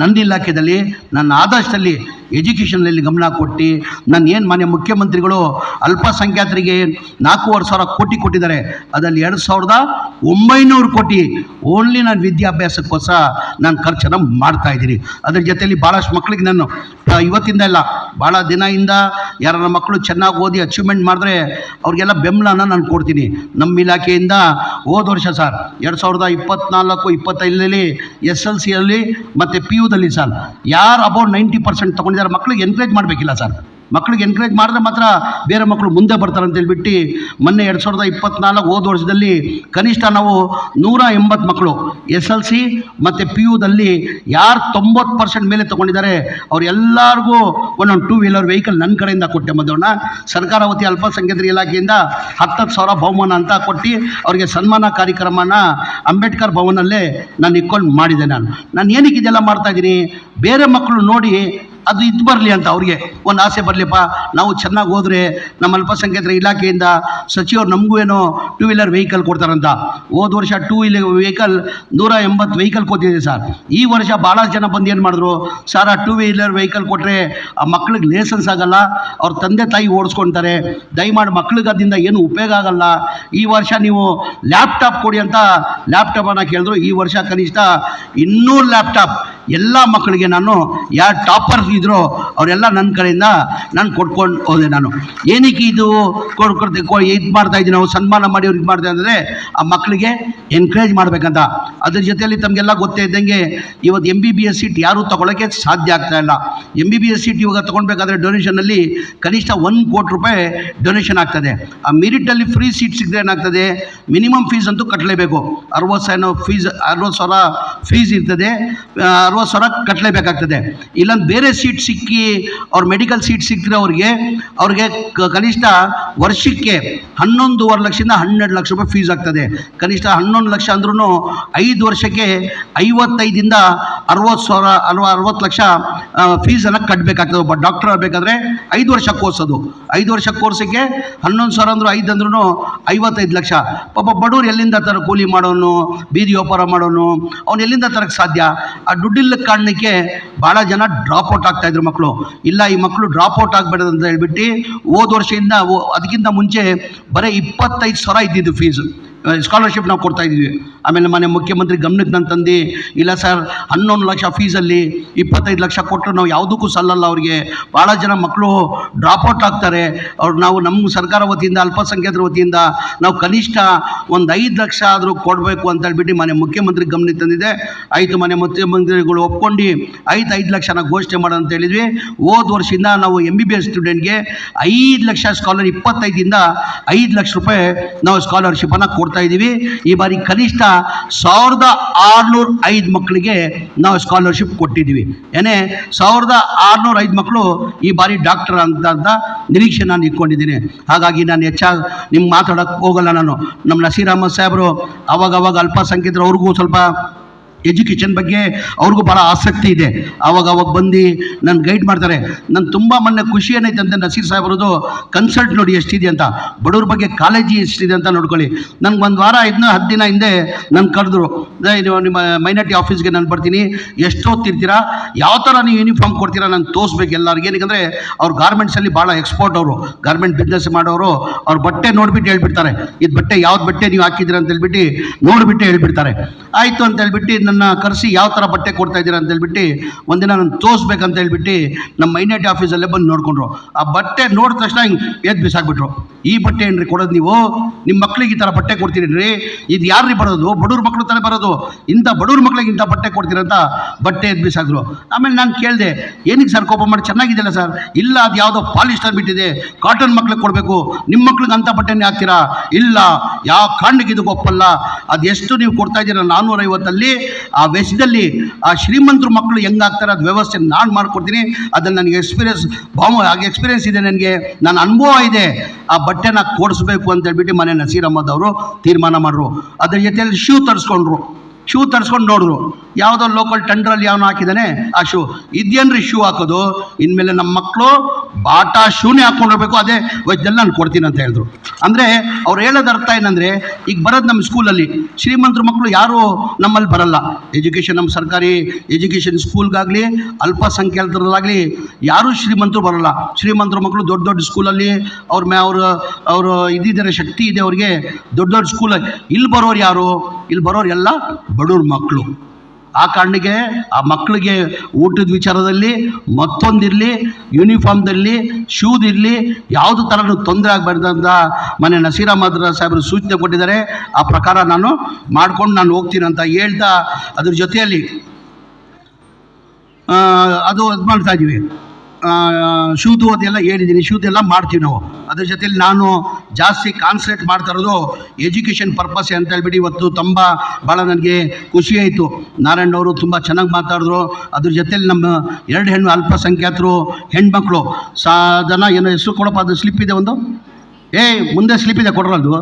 ನನ್ನ ಇಲಾಖೆಯಲ್ಲಿ ನನ್ನ ಆದರ್ಶದಲ್ಲಿ ಎಜುಕೇಷನಲ್ಲಿ ಗಮನ ಕೊಟ್ಟು, ನಾನು ಏನು ಮಾನ್ಯ ಮುಖ್ಯಮಂತ್ರಿಗಳು ಅಲ್ಪಸಂಖ್ಯಾತರಿಗೆ ನಾಲ್ಕೂವರೆ ಸಾವಿರ ಕೋಟಿ ಕೊಟ್ಟಿದ್ದಾರೆ. ಅದರಲ್ಲಿ ಎರಡು ಸಾವಿರದ ಒಂಬೈನೂರು ಕೋಟಿ ಓನ್ಲಿ ನಾನು ವಿದ್ಯಾಭ್ಯಾಸಕ್ಕೋಸ್ಕರ ನಾನು ಖರ್ಚನ್ನು ಮಾಡ್ತಾ ಇದ್ದೀನಿ. ಅದ್ರ ಜೊತೆಯಲ್ಲಿ ಭಾಳಷ್ಟು ಮಕ್ಕಳಿಗೆ ನಾನು ಇವತ್ತಿಂದ ಇಲ್ಲ ಭಾಳ ದಿನದಿಂದ ಯಾರ ಮಕ್ಕಳು ಚೆನ್ನಾಗಿ ಓದಿ ಅಚೀವ್ಮೆಂಟ್ ಮಾಡಿದ್ರೆ ಅವ್ರಿಗೆಲ್ಲ ಬೆಂಬಲನ ನಾನು ಕೊಡ್ತೀನಿ. ನಮ್ಮ ಇಲಾಖೆಯಿಂದ ಹೋದ ವರ್ಷ ಸರ್, ಎರಡು ಸಾವಿರದ ಇಪ್ಪತ್ನಾಲ್ಕು, ಇಪ್ಪತ್ತೈದರಲ್ಲಿ ಎಸ್ ಎಲ್ ಸಿಯಲ್ಲಿ ಮತ್ತು ಪಿ ಯುದಲ್ಲಿ ಸರ್, ಯಾರು ಅಬೌಟ್ ನೈಂಟಿ ಪರ್ಸೆಂಟ್ ತೊಗೊಂಡಿದ್ದಾರೆ ಮಕ್ಕಳಿಗೆ ಎನ್ಕರೇಜ್ ಮಾಡಬೇಕಿಲ್ಲ ಸರ್. ಮಕ್ಕಳಿಗೆ ಎನ್ಕರೇಜ್ ಮಾಡಿದ್ರೆ ಮಾತ್ರ ಬೇರೆ ಮಕ್ಕಳು ಮುಂದೆ ಬರ್ತಾರೆ ಅಂತ ಹೇಳ್ಬಿಟ್ಟು ಮೊನ್ನೆ ಎರಡು ಸಾವಿರದ ಇಪ್ಪತ್ನಾಲ್ಕು ಹೋದ ವರ್ಷದಲ್ಲಿ ಕನಿಷ್ಠ ನಾವು ನೂರ ಎಂಬತ್ತು ಮಕ್ಕಳು ಎಸ್ ಎಲ್ ಸಿ ಮತ್ತು ಪಿ ಯುದಲ್ಲಿ ಯಾರು ತೊಂಬತ್ತು ಪರ್ಸೆಂಟ್ ಮೇಲೆ ತೊಗೊಂಡಿದ್ದಾರೆ ಅವ್ರೆಲ್ಲರಿಗೂ ಒಂದೊಂದು ಟೂ ವೀಲರ್ ವೆಹಿಕಲ್ ನನ್ನ ಕಡೆಯಿಂದ ಕೊಟ್ಟೆ ಮೊದಲನ್ನ ಸರ್ಕಾರ ವತಿ ಅಲ್ಪಸಂಖ್ಯಾತರ ಇಲಾಖೆಯಿಂದ ಹತ್ತತ್ತು ಸಾವಿರ ಬಹುಮಾನ ಅಂತ ಕೊಟ್ಟು ಅವರಿಗೆ ಸನ್ಮಾನ ಕಾರ್ಯಕ್ರಮನ ಅಂಬೇಡ್ಕರ್ ಭವನಲ್ಲೇ ನಾನು ಇಕ್ಕೊಂಡು ಮಾಡಿದೆ ನಾನು. ನಾನು ಏನಕ್ಕೆ ಇದೆಲ್ಲ ಮಾಡ್ತಾ ಇದ್ದೀನಿ? ಬೇರೆ ಮಕ್ಕಳು ನೋಡಿ ಅದು ಇದು ಬರಲಿ ಅಂತ ಅವ್ರಿಗೆ ಒಂದು ಆಸೆ ಬರಲಿಪ್ಪ. ನಾವು ಚೆನ್ನಾಗಿ ಹೋದರೆ ನಮ್ಮ ಅಲ್ಪಸಂಖ್ಯಾತರ ಇಲಾಖೆಯಿಂದ ಸಚಿವರು ನಮಗೂ ಏನೋ ಟೂ ವೀಲರ್ ವೆಹಿಕಲ್ ಕೊಡ್ತಾರಂತ. ಹೋದ ವರ್ಷ ಟೂ ವೀಲರ್ ವೆಹಿಕಲ್ ನೂರ ಎಂಬತ್ತು ವೆಹಿಕಲ್ ಕೊಟ್ಟಿದೆ ಸರ್. ಈ ವರ್ಷ ಭಾಳ ಜನ ಬಂದು ಏನು ಮಾಡಿದ್ರು? ಸರ್ ಆ ಟೂ ವೀಲರ್ ವೆಹಿಕಲ್ ಕೊಟ್ಟರೆ ಆ ಮಕ್ಳಿಗೆ ಲೈಸೆನ್ಸ್ ಆಗಲ್ಲ, ಅವ್ರ ತಂದೆ ತಾಯಿ ಓಡಿಸ್ಕೊಳ್ತಾರೆ ದಯಮಾಡಿ ಮಕ್ಳಿಗೆ ಅದರಿಂದ ಏನು ಉಪಯೋಗ ಆಗಲ್ಲ. ಈ ವರ್ಷ ನೀವು ಲ್ಯಾಪ್ಟಾಪ್ ಕೊಡಿ ಅಂತ ಲ್ಯಾಪ್ಟಾಪನ್ನು ಕೇಳಿದ್ರು. ಈ ವರ್ಷ ಕನಿಷ್ಠ ಇನ್ನೂರು ಲ್ಯಾಪ್ಟಾಪ್ ಎಲ್ಲ ಮಕ್ಕಳಿಗೆ ನಾನು ಯಾರು ಟಾಪರ್ಸ್ ಇದ್ರೋ ಅವರೆಲ್ಲ ನನ್ನ ಕಡೆಯಿಂದ ನಾನು ಕೊಟ್ಕೊಂಡು ಹೋದೆ ನಾನು. ಏನಕ್ಕೆ ಇದು ಕೊಡ್ಕೊಡ್ತೆ ಇದು ಮಾಡ್ತಾ ಇದ್ದೀನಿ ನಾವು? ಸನ್ಮಾನ ಮಾಡಿ ಅವ್ರಿಗೆ ಮಾಡ್ತಾ ಅಂದರೆ ಆ ಮಕ್ಕಳಿಗೆ ಎನ್ಕರೇಜ್ ಮಾಡಬೇಕಂತ. ಅದ್ರ ಜೊತೆಯಲ್ಲಿ ತಮಗೆಲ್ಲ ಗೊತ್ತೇ ಇದ್ದಂಗೆ ಇವತ್ತು M B B S seat ಯಾರೂ ತೊಗೊಳಕ್ಕೆ ಸಾಧ್ಯ ಆಗ್ತಾ ಇಲ್ಲ. M B B S seat ಇವಾಗ ತೊಗೊಳ್ಬೇಕಾದ್ರೆ ಡೊನೇಷನಲ್ಲಿ ಕನಿಷ್ಠ ಒಂದು ಕೋಟಿ ರೂಪಾಯಿ ಡೊನೇಷನ್ ಆಗ್ತದೆ. ಆ ಮೆರಿಟಲ್ಲಿ ಫ್ರೀ ಸೀಟ್ ಸಿಗದೆ ಏನಾಗ್ತದೆ? ಮಿನಿಮಮ್ ಫೀಸ್ ಅಂತೂ ಕಟ್ಟಲೇಬೇಕು ಅರವತ್ತು ಸಾವಿರ ಫೀಸ್ ಅರವತ್ತು ಸಾವಿರ ಫೀಸ್ ಇರ್ತದೆ. ಅರವತ್ತು ಸಾವಿರ ಕಟ್ಟಲೇಬೇಕಾಗ್ತದೆ ಇಲ್ಲೊಂದು ಬೇರೆ ಸೀಟ್ ಸಿಕ್ಕಿ ಅವ್ರ ಮೆಡಿಕಲ್ ಸೀಟ್ ಸಿಕ್ಕಿದ್ರೆ ಅವ್ರಿಗೆ ಅವ್ರಿಗೆ ಕನಿಷ್ಠ ವರ್ಷಕ್ಕೆ ಹನ್ನೊಂದೂವರೆ ಲಕ್ಷದಿಂದ ಹನ್ನೆರಡು ಲಕ್ಷ ರೂಪಾಯಿ ಫೀಸ್ ಆಗ್ತದೆ. ಕನಿಷ್ಠ ಹನ್ನೊಂದು ಲಕ್ಷ ಅಂದ್ರೂ ಐದು ವರ್ಷಕ್ಕೆ ಐವತ್ತೈದಿಂದ ಅರವತ್ತು ಸಾವಿರ, ಅರವ, ಅರವತ್ತು ಲಕ್ಷ ಫೀಸನ್ನು ಕಟ್ಟಬೇಕಾಗ್ತದೆ ಒಬ್ಬ ಡಾಕ್ಟರ್ ಆಗಬೇಕಾದ್ರೆ ಐದು ವರ್ಷ ಕೋರ್ಸ್ ಅದು ಐದು ವರ್ಷ ಕೋರ್ಸಿಗೆ ಹನ್ನೊಂದು ಸಾವಿರ ಅಂದ್ರೂ ಐದು ಅಂದ್ರೂ ಐವತ್ತೈದು ಲಕ್ಷ. ಪಾಪ ಬಡವ್ರು ಎಲ್ಲಿಂದ ತರ ಕೂಲಿ ಮಾಡೋನು, ಬೀದಿ ವ್ಯಾಪಾರ ಮಾಡೋನು, ಅವ್ನು ಎಲ್ಲಿಂದ ತರಕ್ಕೆ ಸಾಧ್ಯ? ಆ ದುಡ್ಡಿಲ್ಲ ಕಾರಣಕ್ಕೆ ಭಾಳ ಜನ ಡ್ರಾಪ್ ಔಟ್ ಆಗ್ತಾ ಇದ್ರು ಮಕ್ಕಳು. ಇಲ್ಲ, ಈ ಮಕ್ಕಳು ಡ್ರಾಪ್ ಔಟ್ ಆಗಬೇಡ ಅಂತ ಹೇಳ್ಬಿಟ್ಟು ಹೋದ ವರ್ಷದಿಂದ, ಅದಕ್ಕಿಂತ ಮುಂಚೆ ಬರೀ ಇಪ್ಪತ್ತೈದು ಸಾವಿರ ಇದ್ದಿದ್ದು ಫೀಸು ಸ್ಕಾಲರ್ಶಿಪ್ ನಾವು ಕೊಡ್ತಾ ಇದ್ವಿ. ಆಮೇಲೆ ಮನೆ ಮುಖ್ಯಮಂತ್ರಿ ಗಮನಕ್ಕೆ ನಾನು ತಂದು, ಇಲ್ಲ ಸರ್ ಹನ್ನೊಂದು ಲಕ್ಷ ಫೀಸಲ್ಲಿ ಇಪ್ಪತ್ತೈದು ಲಕ್ಷ ಕೊಟ್ಟರು ನಾವು ಯಾವುದಕ್ಕೂ ಸಲ್ಲಲ್ಲ ಅವ್ರಿಗೆ. ಭಾಳ ಜನ ಮಕ್ಕಳು ಡ್ರಾಪ್ಔಟ್ ಆಗ್ತಾರೆ. ಅವ್ರು, ನಾವು ನಮ್ಮ ಸರ್ಕಾರ ವತಿಯಿಂದ, ಅಲ್ಪಸಂಖ್ಯಾತರ ವತಿಯಿಂದ ನಾವು ಕನಿಷ್ಠ ಒಂದು ಐದು ಲಕ್ಷ ಆದರೂ ಕೊಡಬೇಕು ಅಂತ ಹೇಳ್ಬಿಟ್ಟು ಮನೆ ಮುಖ್ಯಮಂತ್ರಿ ಗಮನಕ್ಕೆ ತಂದಿದೆ. ಆಯಿತು ಮನೆ ಮುಖ್ಯಮಂತ್ರಿಗಳು ಒಪ್ಕೊಂಡು ಐದು ಐದು ಲಕ್ಷನ ಘೋಷಣೆ ಮಾಡೋಣ ಅಂತ ಹೇಳಿದ್ವಿ. ಹೋದ ವರ್ಷದಿಂದ ನಾವು ಎಂ ಬಿ ಬಿ ಎಸ್ ಸ್ಟೂಡೆಂಟ್ಗೆ ಐದು ಲಕ್ಷ ಸ್ಕಾಲರ್ ಇಪ್ಪತ್ತೈದಿಂದ ಐದು ಲಕ್ಷ ರೂಪಾಯಿ ನಾವು ಸ್ಕಾಲರ್ಶಿಪ್ಪನ್ನು ಕೊಡ್ತಾ ಇದ್ದೀವಿ. ಈ ಬಾರಿ ಕನಿಷ್ಠ ಸಾವಿರದ ಆರುನೂರ ಐದು ಮಕ್ಕಳಿಗೆ ನಾವು ಸ್ಕಾಲರ್ಶಿಪ್ ಕೊಟ್ಟಿದ್ದೀವಿ. ಏನೇ, ಸಾವಿರದ ಆರುನೂರ ಐದು ಮಕ್ಕಳು ಈ ಬಾರಿ ಡಾಕ್ಟರ್ ಅಂತ ಅಂತ ನಿರೀಕ್ಷೆ ನಾನು ಇಟ್ಕೊಂಡಿದ್ದೀನಿ. ಹಾಗಾಗಿ ನಾನು ಹೆಚ್ಚಾಗಿ ನಿಮ್ಗೆ ಮಾತಾಡೋಕ್ಕೆ ಹೋಗಲ್ಲ ನಾನು. ನಮ್ಮ ನಸೀರ್ ಅಹಮದ್ ಸಾಹೇಬರು ಅವಾಗ ಅಲ್ಪಸಂಖ್ಯಾತರು ಅವ್ರಿಗೂ ಸ್ವಲ್ಪ ಎಜುಕೇಷನ್ ಬಗ್ಗೆ ಅವ್ರಿಗೂ ಭಾಳ ಆಸಕ್ತಿ ಇದೆ. ಆವಾಗ ಅವಾಗ ಬಂದು ನನ್ನ ಗೈಡ್ ಮಾಡ್ತಾರೆ, ನಾನು ತುಂಬ ಮೊನ್ನೆ ಖುಷಿ ಏನೈತೆ ಅಂತ ನಸೀರ್ ಸಾಹೇಬ್ರದ್ದು ಕನ್ಸಲ್ಟ್ ನೋಡಿ ಎಷ್ಟಿದೆ ಅಂತ. ಬಡವ್ರ ಬಗ್ಗೆ ಕಾಲೇಜಿ ಎಷ್ಟಿದೆ ಅಂತ ನೋಡ್ಕೊಳ್ಳಿ. ನನಗೆ ಒಂದು ವಾರ ಇದನ್ನ ಹತ್ತು ದಿನ ಹಿಂದೆ ನನ್ನ ಕರೆದ್ರು ಇದು ನಿಮ್ಮ ಮೈನಾರಿಟಿ ಆಫೀಸ್ಗೆ ನಾನು ಬರ್ತೀನಿ. ಎಷ್ಟು ಓದ್ತಿರ್ತೀರಾ? ಯಾವ ಥರ ನೀವು ಯೂನಿಫಾರ್ಮ್ ಕೊಡ್ತೀರಾ? ನಾನು ತೋರಿಸ್ಬೇಕು ಎಲ್ಲರಿಗೆ. ಏನಕ್ಕೆ ಅವ್ರು ಗಾರ್ಮೆಂಟ್ಸಲ್ಲಿ ಭಾಳ ಎಕ್ಸ್ಪೋರ್ಟ್ ಅವರು. ಗಾರ್ಮೆಂಟ್ ಬಿಸ್ನೆಸ್ ಮಾಡೋರು, ಅವ್ರ ಬಟ್ಟೆ ನೋಡಿಬಿಟ್ಟು ಹೇಳ್ಬಿಡ್ತಾರೆ. ಇದು ಬಟ್ಟೆ ಯಾವ್ದು ಬಟ್ಟೆ ನೀವು ಹಾಕಿದ್ರಿ ಅಂತ ಹೇಳ್ಬಿಟ್ಟು ನೋಡಿಬಿಟ್ಟು ಹೇಳ್ಬಿಡ್ತಾರೆ. ಆಯಿತು ಅಂತ ಹೇಳ್ಬಿಟ್ಟು ನನ್ನ ಕರೆಸಿ ಯಾವ ಥರ ಬಟ್ಟೆ ಕೊಡ್ತಾ ಇದ್ದೀರಾ ಅಂತ ಹೇಳ್ಬಿಟ್ಟು ಒಂದಿನ ನಾನು ತೋರಿಸ್ಬೇಕಂತ ಹೇಳ್ಬಿಟ್ಟು ನಮ್ಮ ಮೈನಾರಿಟಿ ಆಫೀಸಲ್ಲೇ ಬಂದು ನೋಡಿಕೊಂಡ್ರು. ಆ ಬಟ್ಟೆ ನೋಡಿದ ತಕ್ಷಣ ಹಿಂಗೆ ಎದ್ದು ಬಿಸಾಕ್ಬಿಟ್ರು. ಈ ಬಟ್ಟೆ ಏನ್ರಿ ಕೊಡೋದು ನೀವು? ನಿಮ್ಮ ಮಕ್ಳಿಗೆ ಈ ಥರ ಬಟ್ಟೆ ಕೊಡ್ತೀರಿ ಇದು ಯಾರ್ರಿ ಬರೋದು? ಬಡವ್ರ ಮಕ್ಳು ತಾನೇ ಬರೋದು? ಇಂಥ ಬಡವ್ರ ಮಕ್ಳಿಗೆ ಇಂಥ ಬಟ್ಟೆ ಕೊಡ್ತೀರಂತ ಬಟ್ಟೆ ಎದ್ದು ಬಿಸಾಕಿದ್ರು. ಆಮೇಲೆ ನಾನು ಕೇಳಿದೆ ಏನಕ್ಕೆ ಸರ್ ಕೋಪ ಮಾಡಿ ಚೆನ್ನಾಗಿದೆಯಲ್ಲ ಸರ್? ಇಲ್ಲ, ಅದು ಯಾವುದೋ ಪಾಲಿಸ್ಟರ್ ಬಿಟ್ಟಿದೆ. ಕಾಟನ್ ಮಕ್ಳಿಗೆ ಕೊಡಬೇಕು. ನಿಮ್ಮ ಮಕ್ಳಿಗೆ ಅಂಥ ಬಟ್ಟೆನೇ ಹಾಕ್ತೀರಾ? ಇಲ್ಲ ಯಾವ ಕಾರಣಕ್ಕೆ ಇದಕ್ಕೆ ಒಪ್ಪಲ್ಲ ಅದು ಎಷ್ಟು ನೀವು ಕೊಡ್ತಾ ಇದ್ದೀರಾ ನಾನ್ನೂರೈವತ್ತಲ್ಲಿ ಆ ವೆಚ್ಚದಲ್ಲಿ ಆ ಶ್ರೀಮಂತರು ಮಕ್ಕಳು ಹೆಂಗಾಗ್ತಾರೆ ಅದು ವ್ಯವಸ್ಥೆ ನಾನು ಮಾಡ್ಕೊಡ್ತೀನಿ. ಅದನ್ನು ನನಗೆ ಎಕ್ಸ್ಪೀರಿಯನ್ಸ್ ಬಾಮ ಹಾಗೆ ಎಕ್ಸ್ಪೀರಿಯನ್ಸ್ ಇದೆ ನನಗೆ. ನನ್ನ ಅನುಭವ ಇದೆ. ಆ ಬಟ್ಟೆನ ಕೊಡಿಸ್ಬೇಕು ಅಂತ ಹೇಳ್ಬಿಟ್ಟು ಮನೆ ನಸೀರ್ ಅವರು ತೀರ್ಮಾನ ಮಾಡಿದ್ರು ಅದ್ರ ಜೊತೆಯಲ್ಲಿ ಶೂ ತರಿಸ್ಕೊಂಡ್ರು. ಶೂ ತರಿಸ್ಕೊಂಡು ನೋಡಿದ್ರು ಯಾವುದೋ ಲೋಕಲ್ ಟೆಂಡ್ರಲ್ಲಿ ಯಾವನು ಹಾಕಿದ್ದಾನೆ, ಆ ಶೂ. ಇದೇನ್ರಿ ಶೂ ಹಾಕೋದು? ಇನ್ಮೇಲೆ ನಮ್ಮ ಮಕ್ಕಳು ಬಾಟಾ ಶೂನೇ ಹಾಕ್ಕೊಂಡಿರ್ಬೇಕು. ಅದೇ ವೈದ್ಯಲ್ಲಿ ನಾನು ಕೊಡ್ತೀನಿ ಅಂತ ಹೇಳಿದ್ರು. ಅಂದರೆ ಅವ್ರು ಹೇಳೋದು ಅರ್ಥ ಏನಂದರೆ, ಈಗ ಬರೋದು ನಮ್ಮ ಸ್ಕೂಲಲ್ಲಿ ಶ್ರೀಮಂತರ ಮಕ್ಕಳು ಯಾರೂ ನಮ್ಮಲ್ಲಿ ಬರಲ್ಲ. ಎಜುಕೇಷನ್ ನಮ್ಮ ಸರ್ಕಾರಿ ಎಜುಕೇಷನ್ ಸ್ಕೂಲ್ಗಾಗಲಿ, ಅಲ್ಪಸಂಖ್ಯಾತರಲ್ಲಾಗಲಿ, ಯಾರೂ ಶ್ರೀಮಂತರು ಬರಲ್ಲ. ಶ್ರೀಮಂತರ ಮಕ್ಕಳು ದೊಡ್ಡ ದೊಡ್ಡ ಸ್ಕೂಲಲ್ಲಿ ಅವ್ರ ಮೇ ಅವರು ಅವರು ಇದ್ದಿದ್ದಾರೆ ಶಕ್ತಿ ಇದೆ ಅವ್ರಿಗೆ. ದೊಡ್ಡ ದೊಡ್ಡ ಸ್ಕೂಲಲ್ಲಿ. ಇಲ್ಲಿ ಬರೋರು ಯಾರು? ಇಲ್ಲಿ ಬರೋರು ಎಲ್ಲ ಬಡವ್ರ ಮಕ್ಕಳು ಆ ಕಾರಣಕ್ಕೆ ಆ ಮಕ್ಕಳಿಗೆ ಊಟದ ವಿಚಾರದಲ್ಲಿ ಮತ್ತೊಂದಿರಲಿ ಯೂನಿಫಾರ್ಮ್ದಲ್ಲಿ ಶೂದಿರಲಿ ಯಾವುದು ಥರ ತೊಂದರೆ ಆಗಬಾರ್ದಂತ ಮನೆ ನಸೀರಾಮದ್ರ ಅಹಮದ್ ಸಾಹೇಬರು ಸೂಚನೆ ಕೊಟ್ಟಿದ್ದಾರೆ. ಆ ಪ್ರಕಾರ ನಾನು ಮಾಡ್ಕೊಂಡು ನಾನು ಹೋಗ್ತೀನಿ ಅಂತ ಹೇಳ್ತಾ ಅದ್ರ ಜೊತೆಯಲ್ಲಿ ಆ, ಅದು ಇದು ಮಾಡ್ತಾ ಇದ್ದೀವಿ. ಶೂದು ಅದೆಲ್ಲ ಹೇಳಿದ್ದೀನಿ ಎಲ್ಲ ಮಾಡ್ತೀವಿ ನಾವು. ಅದ್ರ ಜೊತೆಲಿ ನಾನು ಜಾಸ್ತಿ ಕಾನ್ಸಂಟ್ರೇಟ್ ಮಾಡ್ತಾ ಇರೋದು ಎಜುಕೇಷನ್ ಪರ್ಪಸ್ ಅಂತ ಹೇಳ್ಬಿಟ್ಟು ಇವತ್ತು ತುಂಬ ಭಾಳ ನನಗೆ ಖುಷಿ ಆಯಿತು. ನಾರಾಯಣ್ ಅವರು ತುಂಬ ಚೆನ್ನಾಗಿ ಮಾತಾಡಿದ್ರು. ಅದ್ರ ಜೊತೆಲಿ ನಮ್ಮ ಎರಡು ಹೆಣ್ಣು ಅಲ್ಪಸಂಖ್ಯಾತರು ಹೆಣ್ಮಕ್ಳು. ಸಾಧನ ಏನೋ ಹೆಸರು ಕೊಡಪ್ಪ, ಅದು ಸ್ಲಿಪ್ ಇದೆ ಒಂದು? ಏಯ್ ಮುಂದೆ ಸ್ಲಿಪ್ ಇದೆ ಕೊಡ್ರಲ್ದು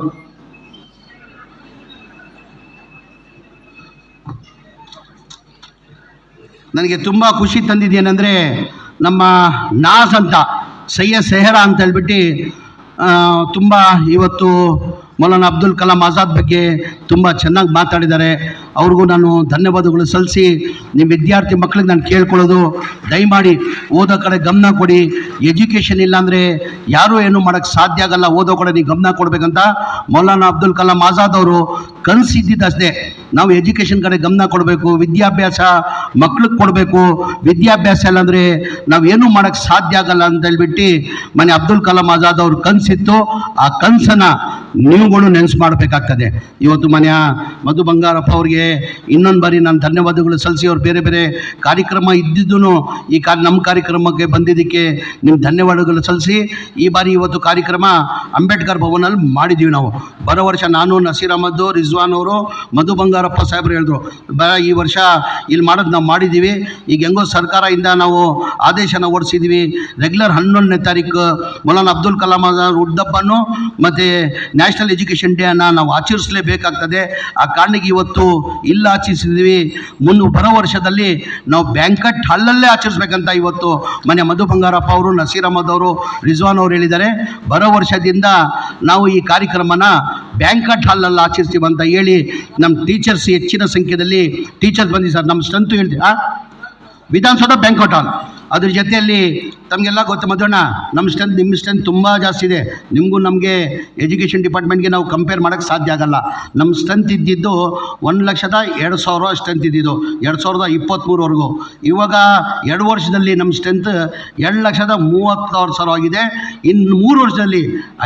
ನನಗೆ ತುಂಬ ಖುಷಿ ತಂದಿದ್ದೇನೆಂದರೆ ನಮ್ಮ ನಾಸ್ ಅಂತ ಸಯ್ಯದ್ ಸೆಹರಾ ಅಂತ ಹೇಳ್ಬಿಟ್ಟು ತುಂಬ ಇವತ್ತು ಮೌಲಾನ ಅಬ್ದುಲ್ ಕಲಾಂ ಆಜಾದ್ ಬಗ್ಗೆ ತುಂಬ ಚೆನ್ನಾಗಿ ಮಾತಾಡಿದ್ದಾರೆ. ಅವ್ರಿಗೂ ನಾನು ಧನ್ಯವಾದಗಳು ಸಲ್ಲಿಸಿ ನಿಮ್ಮ ವಿದ್ಯಾರ್ಥಿ ಮಕ್ಕಳಿಗೆ ನಾನು ಕೇಳ್ಕೊಳ್ಳೋದು. ದಯಮಾಡಿ ಓದೋ ಕಡೆ ಗಮನ ಕೊಡಿ. ಎಜುಕೇಷನ್ ಇಲ್ಲಾಂದರೆ ಯಾರೂ ಏನು ಮಾಡೋಕ್ಕೆ ಸಾಧ್ಯ ಆಗಲ್ಲ. ಓದೋ ಕಡೆ ನೀವು ಗಮನ ಕೊಡಬೇಕಂತ ಮೌಲಾನ ಅಬ್ದುಲ್ ಕಲಾಂ ಆಜಾದ್ ಅವರು ಅಷ್ಟೇ. ನಾವು ಎಜುಕೇಷನ್ ಕಡೆ ಗಮನ ಕೊಡಬೇಕು. ವಿದ್ಯಾಭ್ಯಾಸ ಮಕ್ಳಿಗೆ ಕೊಡಬೇಕು. ವಿದ್ಯಾಭ್ಯಾಸ ಇಲ್ಲಾಂದರೆ ನಾವು ಏನೂ ಮಾಡೋಕ್ಕೆ ಸಾಧ್ಯ ಆಗಲ್ಲ ಅಂತ ಹೇಳ್ಬಿಟ್ಟು ಮನೆ ಅಬ್ದುಲ್ ಕಲಾಂ ಆಜಾದ್ ಅವ್ರ ಕನಸಿತ್ತು. ಆ ಕನಸನ್ನು ನೀವುಗಳು ನೆನೆಸು ಮಾಡಬೇಕಾಗ್ತದೆ. ಇವತ್ತು ಮನೆಯ ಮಧು ಬಂಗಾರಪ್ಪ ಅವ್ರಿಗೆ ಇನ್ನೊಂದು ಬಾರಿ ನಾನು ಧನ್ಯವಾದಗಳು ಸಲ್ಲಿಸಿ, ಅವ್ರು ಬೇರೆ ಬೇರೆ ಕಾರ್ಯಕ್ರಮ ಇದ್ದಿದ್ದು ಈ ಕಾ, ನಮ್ಮ ಕಾರ್ಯಕ್ರಮಕ್ಕೆ ಬಂದಿದ್ದಕ್ಕೆ ನಿಮ್ಮ ಧನ್ಯವಾದಗಳು ಸಲ್ಲಿಸಿ, ಈ ಬಾರಿ ಇವತ್ತು ಕಾರ್ಯಕ್ರಮ ಅಂಬೇಡ್ಕರ್ ಭವನಲ್ಲಿ ಮಾಡಿದ್ದೀವಿ ನಾವು. ಬರೋ ವರ್ಷ ನಾನು ನಸೀರ್ ಅಹಮದ್, ರಿಜ್ವಾನ್ ಅವರು, ಮಧು ಬಂಗಾರಪ್ಪ ಸಾಹೇಬರು ಹೇಳಿದ್ರು, ಬ, ಈ ವರ್ಷ ಇಲ್ಲಿ ಮಾಡೋದು ನಾವು ಮಾಡಿದ್ದೀವಿ. ಈಗ ಹೆಂಗೋ ಸರ್ಕಾರದಿಂದ ನಾವು ಆದೇಶನ ಹೊರಡಿಸಿದ್ದೀವಿ ರೆಗ್ಯುಲರ್ ಹನ್ನೊಂದನೇ ತಾರೀಕು ಮೌಲಾನ ಅಬ್ದುಲ್ ಕಲಾಂ ಅವರ ಮತ್ತು ನ್ಯಾಷನಲ್ ಎಜುಕೇಷನ್ ಡೇನ ನಾವು ಆಚರಿಸಲೇಬೇಕಾಗ್ತದೆ. ಆ ಕಾರಣಕ್ಕೆ ಇವತ್ತು ಇಲ್ಲ ಆಚರಿಸಿದ್ದೀವಿ ಮುನ್ನು ಬರೋ ವರ್ಷದಲ್ಲಿ ನಾವು ಬ್ಯಾಂಕಟ್ ಹಾಲಲ್ಲೇ ಆಚರಿಸ್ಬೇಕಂತ ಇವತ್ತು ಮನೆ ಮಧು ಬಂಗಾರಪ್ಪ ಅವರು, ನಸೀರ್ ಅಹಮದ್ ಅವರು, ರಿಜ್ವಾನ್ ಅವರು ಹೇಳಿದ್ದಾರೆ. ಬರೋ ವರ್ಷದಿಂದ ನಾವು ಈ ಕಾರ್ಯಕ್ರಮನ ಬ್ಯಾಂಕಟ್ ಹಾಲಲ್ಲಿ ಆಚರಿಸ್ತೀವಿ ಅಂತ ಹೇಳಿ ನಮ್ಮ ಟೀಚರ್ಸ್ ಹೆಚ್ಚಿನ ಸಂಖ್ಯೆಯಲ್ಲಿ ಟೀಚರ್ಸ್ ಬಂದಿ ಸರ್ ನಮ್ಮ ಸ್ಟ್ರೆಂತು ಹೇಳ್ತೀರಾ? ವಿಧಾನಸೌಧ ಬ್ಯಾಂಕಟ್ ಹಾಲ್ ಅದ್ರ ಜೊತೆಯಲ್ಲಿ ತಮಗೆಲ್ಲ ಗೊತ್ತು ಮಧುಣ್ಣ ನಮ್ಮ ಸ್ಟ್ರೆಂತ್ ನಿಮ್ಮ ಸ್ಟ್ರೆಂತ್ ತುಂಬ ಜಾಸ್ತಿ ಇದೆ. ನಿಮಗೂ ನಮಗೆ ಎಜುಕೇಷನ್ ಡಿಪಾರ್ಟ್ಮೆಂಟ್ಗೆ ನಾವು ಕಂಪೇರ್ ಮಾಡೋಕ್ಕೆ ಸಾಧ್ಯ ಆಗಲ್ಲ. ನಮ್ಮ ಸ್ಟ್ರೆಂತ್ ಇದ್ದಿದ್ದು ಒಂದು ಲಕ್ಷದ ಎರಡು ಸಾವಿರ ಸ್ಟ್ರೆಂತ್ ಇದ್ದಿದ್ದು, ಎರಡು ಸಾವಿರದ ಇಪ್ಪತ್ತ್ಮೂರವರೆಗೂ ಇವಾಗ ಎರಡು ವರ್ಷದಲ್ಲಿ ನಮ್ಮ ಸ್ಟ್ರೆಂತ್ ಎರಡು ಲಕ್ಷದ ಮೂವತ್ತಾರು ಸಾವಿರ ಆಗಿದೆ. ಇನ್ನು ಮೂರು ವರ್ಷದಲ್ಲಿ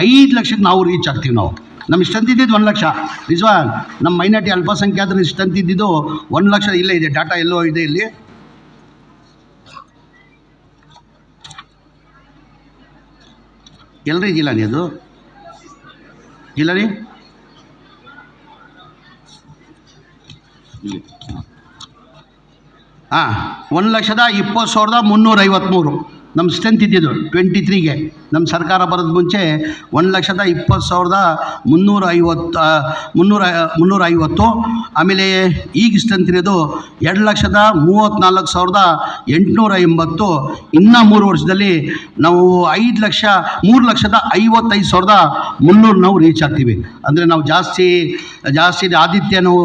ಐದು ಲಕ್ಷಕ್ಕೆ ನಾವು ರೀಚ್ ಆಗ್ತೀವಿ ನಾವು. ನಮ್ಮ ಸ್ಟ್ರೆಂತ್ ಇದ್ದಿದ್ದು ಒಂದು ಲಕ್ಷ. ನಿಜವಾ ನಮ್ಮ ಮೈನಾರಿಟಿ ಅಲ್ಪಸಂಖ್ಯಾತರ ಸ್ಟ್ರೆಂತ್ ಇದ್ದಿದ್ದು ಒಂದು ಲಕ್ಷ ಇಲ್ಲೇ ಇದೆ. ಡಾಟಾ ಎಲ್ಲೋ ಇದೆ ಇಲ್ಲಿ. ಎಲ್ರಿ ಜಿಲ್ಲಾನಿ ಅದು? ಜಿಲ್ಲಾನಿ? ಹಾಂ ಒಂದು ಲಕ್ಷದ ಇಪ್ಪತ್ತು ಸಾವಿರದ ಮುನ್ನೂರ ಐವತ್ತ್ಮೂರು ನಮ್ಮ ಸ್ಟ್ರೆಂತ್ ಇದ್ದಿದ್ದು ಟ್ವೆಂಟಿ ತ್ರೀಗೆ ನಮ್ಮ ಸರ್ಕಾರ ಬರೋದು ಮುಂಚೆ ಒಂದು ಲಕ್ಷದ ಇಪ್ಪತ್ತು ಸಾವಿರದ ಮುನ್ನೂರ ಐವತ್ತು ಮುನ್ನೂರ ಮುನ್ನೂರ ಐವತ್ತು. ಆಮೇಲೆ ಈಗ ಸ್ಟ್ರೆಂತ್ ಇರೋದು ಎರಡು ಲಕ್ಷದ ಮೂವತ್ತ್ನಾಲ್ಕು ಸಾವಿರದ ಎಂಟುನೂರ ಎಂಬತ್ತು. ಇನ್ನೂ ಮೂರು ವರ್ಷದಲ್ಲಿ ನಾವು ಐದು ಲಕ್ಷ, ಮೂರು ಲಕ್ಷದ ಐವತ್ತೈದು ಸಾವಿರದ ಮುನ್ನೂರು ನಾವು ರೀಚ್ ಆಗ್ತೀವಿ. ಅಂದರೆ ನಾವು ಜಾಸ್ತಿ ಜಾಸ್ತಿ ಆದಿತ್ಯ ನಾವು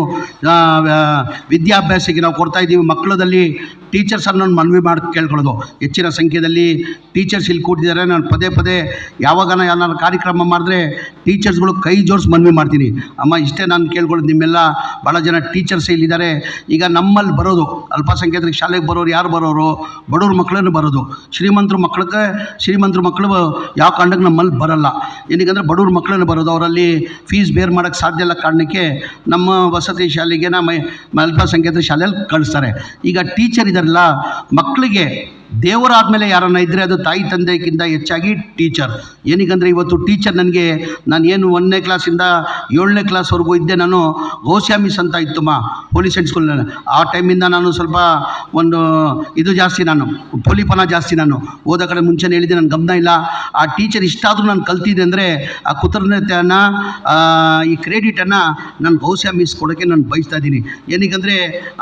ವಿದ್ಯಾಭ್ಯಾಸಕ್ಕೆ ನಾವು ಕೊಡ್ತಾಯಿದ್ದೀವಿ ಮಕ್ಕಳದಲ್ಲಿ ಟೀಚರ್ಸನ್ನು ನಾನು ಮನವಿ ಮಾಡಿ ಕೇಳ್ಕೊಳ್ಳೋದು. ಹೆಚ್ಚಿನ ಸಂಖ್ಯೆಯಲ್ಲಿ ಟೀಚರ್ಸ್ ಇಲ್ಲಿ ಕೂತಿದ್ದಾರೆ. ನಾನು ಪದೇ ಪದೇ ಯಾವಾಗನ ಏನಾದ್ರು ಕಾರ್ಯಕ್ರಮ ಮಾಡಿದ್ರೆ ಟೀಚರ್ಸ್ಗಳು ಕೈ ಜೋಡಿಸಿ ಮನವಿ ಮಾಡ್ತೀನಿ. ಅಮ್ಮ, ಇಷ್ಟೇ ನಾನು ಕೇಳ್ಕೊಳ್ಳೋದು ನಿಮ್ಮೆಲ್ಲ. ಭಾಳ ಜನ ಟೀಚರ್ಸ್ ಇಲ್ಲಿದ್ದಾರೆ. ಈಗ ನಮ್ಮಲ್ಲಿ ಬರೋದು, ಅಲ್ಪಸಂಖ್ಯಾತರಿಗೆ ಶಾಲೆಗೆ ಬರೋರು ಯಾರು ಬರೋರು? ಬಡವ್ರ ಮಕ್ಕಳನ್ನು ಬರೋದು? ಶ್ರೀಮಂತರ ಮಕ್ಕಳಿಗೆ ಶ್ರೀಮಂತರ ಮಕ್ಕಳು ಯಾವ ಕಾರಣಕ್ಕೆ ನಮ್ಮಲ್ಲಿ ಬರಲ್ಲ. ಏನಕ್ಕಂದ್ರೆ ಬಡವ್ರ ಮಕ್ಕಳನ್ನು ಬರೋದು? ಅವರಲ್ಲಿ ಫೀಸ್ ಬೇರ್ ಮಾಡೋಕ್ಕೆ ಸಾಧ್ಯ ಇಲ್ಲ ಕಾರಣಕ್ಕೆ ನಮ್ಮ ವಸತಿ ಶಾಲೆಗೆ ನಮ್ಮ ಅಲ್ಪಸಂಖ್ಯಾತ ಶಾಲೆಯಲ್ಲಿ ಕಳಿಸ್ತಾರೆ. ಈಗ ಟೀಚರ್ ಇದಾರಲ್ಲ ಮಕ್ಕಳಿಗೆ ದೇವರಾದ್ಮೇಲೆ ಯಾರನ್ನ ಇದ್ದರೆ ಅದು ತಾಯಿ ತಂದೆಗಿಂತ ಹೆಚ್ಚಾಗಿ ಟೀಚರ್. ಏನಕ್ಕಂದರೆ ಇವತ್ತು ಟೀಚರ್ ನನಗೆ, ನಾನು ಏನು ಒಂದನೇ ಕ್ಲಾಸಿಂದ ಏಳನೇ ಕ್ಲಾಸ್ವರೆಗೂ ಇದ್ದೆ, ನಾನು ಗೋಸ್ಯಾಮಿಸ್ ಅಂತ ಇತ್ತುಮ್ಮ ಪೊಲೀಸ್ ಹೆಡ್ ಸ್ಕೂಲ್ನಲ್ಲಿ ಆ ಟೈಮಿಂದ ನಾನು ಸ್ವಲ್ಪ ಒಂದು ಇದು ಜಾಸ್ತಿ ನಾನು, ಪೊಲಿಪನ ಜಾಸ್ತಿ ನಾನು. ಓದೋ ಕಡೆ ಮುಂಚೆನೇ ಹೇಳಿದ್ದೆ ನನ್ನ ಗಮನ ಇಲ್ಲ. ಆ ಟೀಚರ್ ಇಷ್ಟಾದರೂ ನಾನು ಕಲ್ತಿದ್ದೆ ಅಂದರೆ ಆ ಕೃತಜ್ಞತೆಯನ್ನು ಈ ಕ್ರೆಡಿಟನ್ನು ನಾನು ಬಹುಶಃ ಮಿಸ್ ಕೊಡೋಕ್ಕೆ ನಾನು ಬಯಸ್ತಾ ಇದ್ದೀನಿ. ಏನಕ್ಕಂದರೆ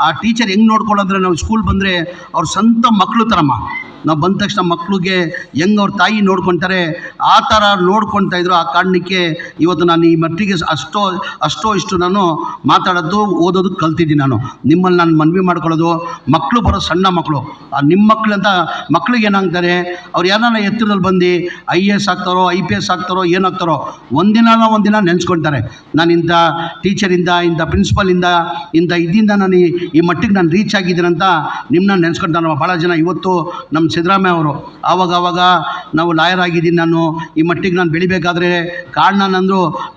ಆ ಟೀಚರ್ ಹೆಂಗೆ ನೋಡ್ಕೊಳ್ಳೋದ್ರೆ ನಾವು ಸ್ಕೂಲ್ ಬಂದರೆ ಅವ್ರ ಸ್ವಂತ ಮಕ್ಕಳು ಥರಮ್ಮ one. ನಾವು ಬಂದ ತಕ್ಷಣ ಮಕ್ಕಳಿಗೆ ಹೆಂಗೆ ಅವ್ರ ತಾಯಿ ನೋಡ್ಕೊತಾರೆ, ಆ ಥರ ನೋಡ್ಕೊಳ್ತಾ ಇದ್ರು ಆ ಕಾರಣಕ್ಕೆ ಇವತ್ತು ನಾನು ಈ ಮಟ್ಟಿಗೆ ಅಷ್ಟೋ ಅಷ್ಟೋ ಇಷ್ಟು ನಾನು ಮಾತಾಡೋದು, ಓದೋದು ಕಲ್ತಿದ್ದೀನಿ ನಾನು. ನಿಮ್ಮಲ್ಲಿ ನಾನು ಮನವಿ ಮಾಡ್ಕೊಳ್ಳೋದು ಮಕ್ಕಳು ಬರೋ ಸಣ್ಣ ಮಕ್ಕಳು ಆ ನಿಮ್ಮ ಮಕ್ಕಳಂತ ಮಕ್ಳಿಗೆ ಏನಾಗ್ತಾರೆ, ಅವ್ರು ಯಾರನ್ನ ಎತ್ತರದಲ್ಲಿ ಬಂದು ಐ ಎ ಎಸ್ ಆಗ್ತಾರೋ, ಐ ಪಿ ಎಸ್ ಆಗ್ತಾರೋ, ಏನಾಗ್ತಾರೋ, ಒಂದಿನ ಒಂದಿನ ನೆನೆಸ್ಕೊಳ್ತಾರೆ ನಾನು ಇಂಥ ಟೀಚರಿಂದ ಇಂಥ ಪ್ರಿನ್ಸಿಪಲಿಂದ ಇಂಥ ಇದರಿಂದ ನಾನು ಈ ಮಟ್ಟಿಗೆ ನಾನು ರೀಚ್ ಆಗಿದ್ದೀನಂತ ನಿಮ್ಮನ್ನ ನೆನೆಸ್ಕೊಳ್ತಾರೆ ಭಾಳ ಜನ ಇವತ್ತು ನಮ್ಮ ಸಿದ್ದರಾಮಯ್ಯ ಅವರು, ಆವಾಗ ಆವಾಗ ನಾವು ಲಾಯರ್ ಆಗಿದ್ದೀನಿ ನಾನು, ಈ ಮಟ್ಟಿಗೆ ನಾನು ಬೆಳಿಬೇಕಾದ್ರೆ ಕಾರಣ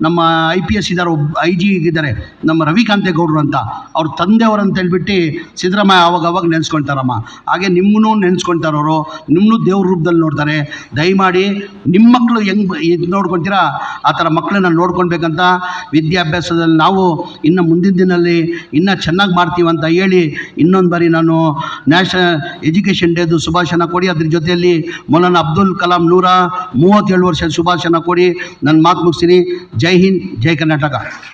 ನಮ್ಮ ಐ ಪಿ ಎಸ್ ಇದ್ದಾರೆ, ಒಬ್ಬ ಐ ಜಿ ಇದ್ದಾರೆ, ನಮ್ಮ ರವಿಕಾಂತೇಗೌಡರು ಅಂತ, ಅವ್ರ ತಂದೆಯವರು ಅಂತ ಹೇಳ್ಬಿಟ್ಟು ಸಿದ್ದರಾಮಯ್ಯ ಆವಾಗ ಅವಾಗ ನೆನೆಸ್ಕೊಳ್ತಾರಮ್ಮ ಹಾಗೆ ನಿಮ್ಮನ್ನೂ ನೆನೆಸ್ಕೊಳ್ತಾರವರು ನಿಮ್ಮನ್ನು ದೇವ್ರ ರೂಪದಲ್ಲಿ ನೋಡ್ತಾರೆ. ದಯಮಾಡಿ ನಿಮ್ಮ ಮಕ್ಕಳು ಹೆಂಗ್ ಇದು ನೋಡ್ಕೊಂತೀರಾ, ಆ ಥರ ಮಕ್ಕಳನ್ನ ನೋಡ್ಕೊಳ್ಬೇಕಂತ ವಿದ್ಯಾಭ್ಯಾಸದಲ್ಲಿ ನಾವು ಇನ್ನು ಮುಂದಿನ ದಿನದಲ್ಲಿ ಇನ್ನೂ ಚೆನ್ನಾಗಿ ಮಾಡ್ತೀವಿ ಅಂತ ಹೇಳಿ ಇನ್ನೊಂದು ಬಾರಿ ನಾನು ನ್ಯಾಷನಲ್ ಎಜುಕೇಷನ್ ಡೇದು ಶುಭಾಶಯನ ಕೊಡಿ. ಅದ್ರ ಜೊತೆಯಲ್ಲಿ ಮೌಲಾನ ಅಬ್ದುಲ್ ಕಲಾಂ ನೂರ ಮೂವತ್ತೇಳು ವರ್ಷದ ಶುಭಾಶಯನ ಕೊಡಿ. ನನ್ನ ಮಾತು ಮುಗಿಸ್ತೀನಿ. ಜೈ ಹಿಂದ್, ಜೈ ಕರ್ನಾಟಕ.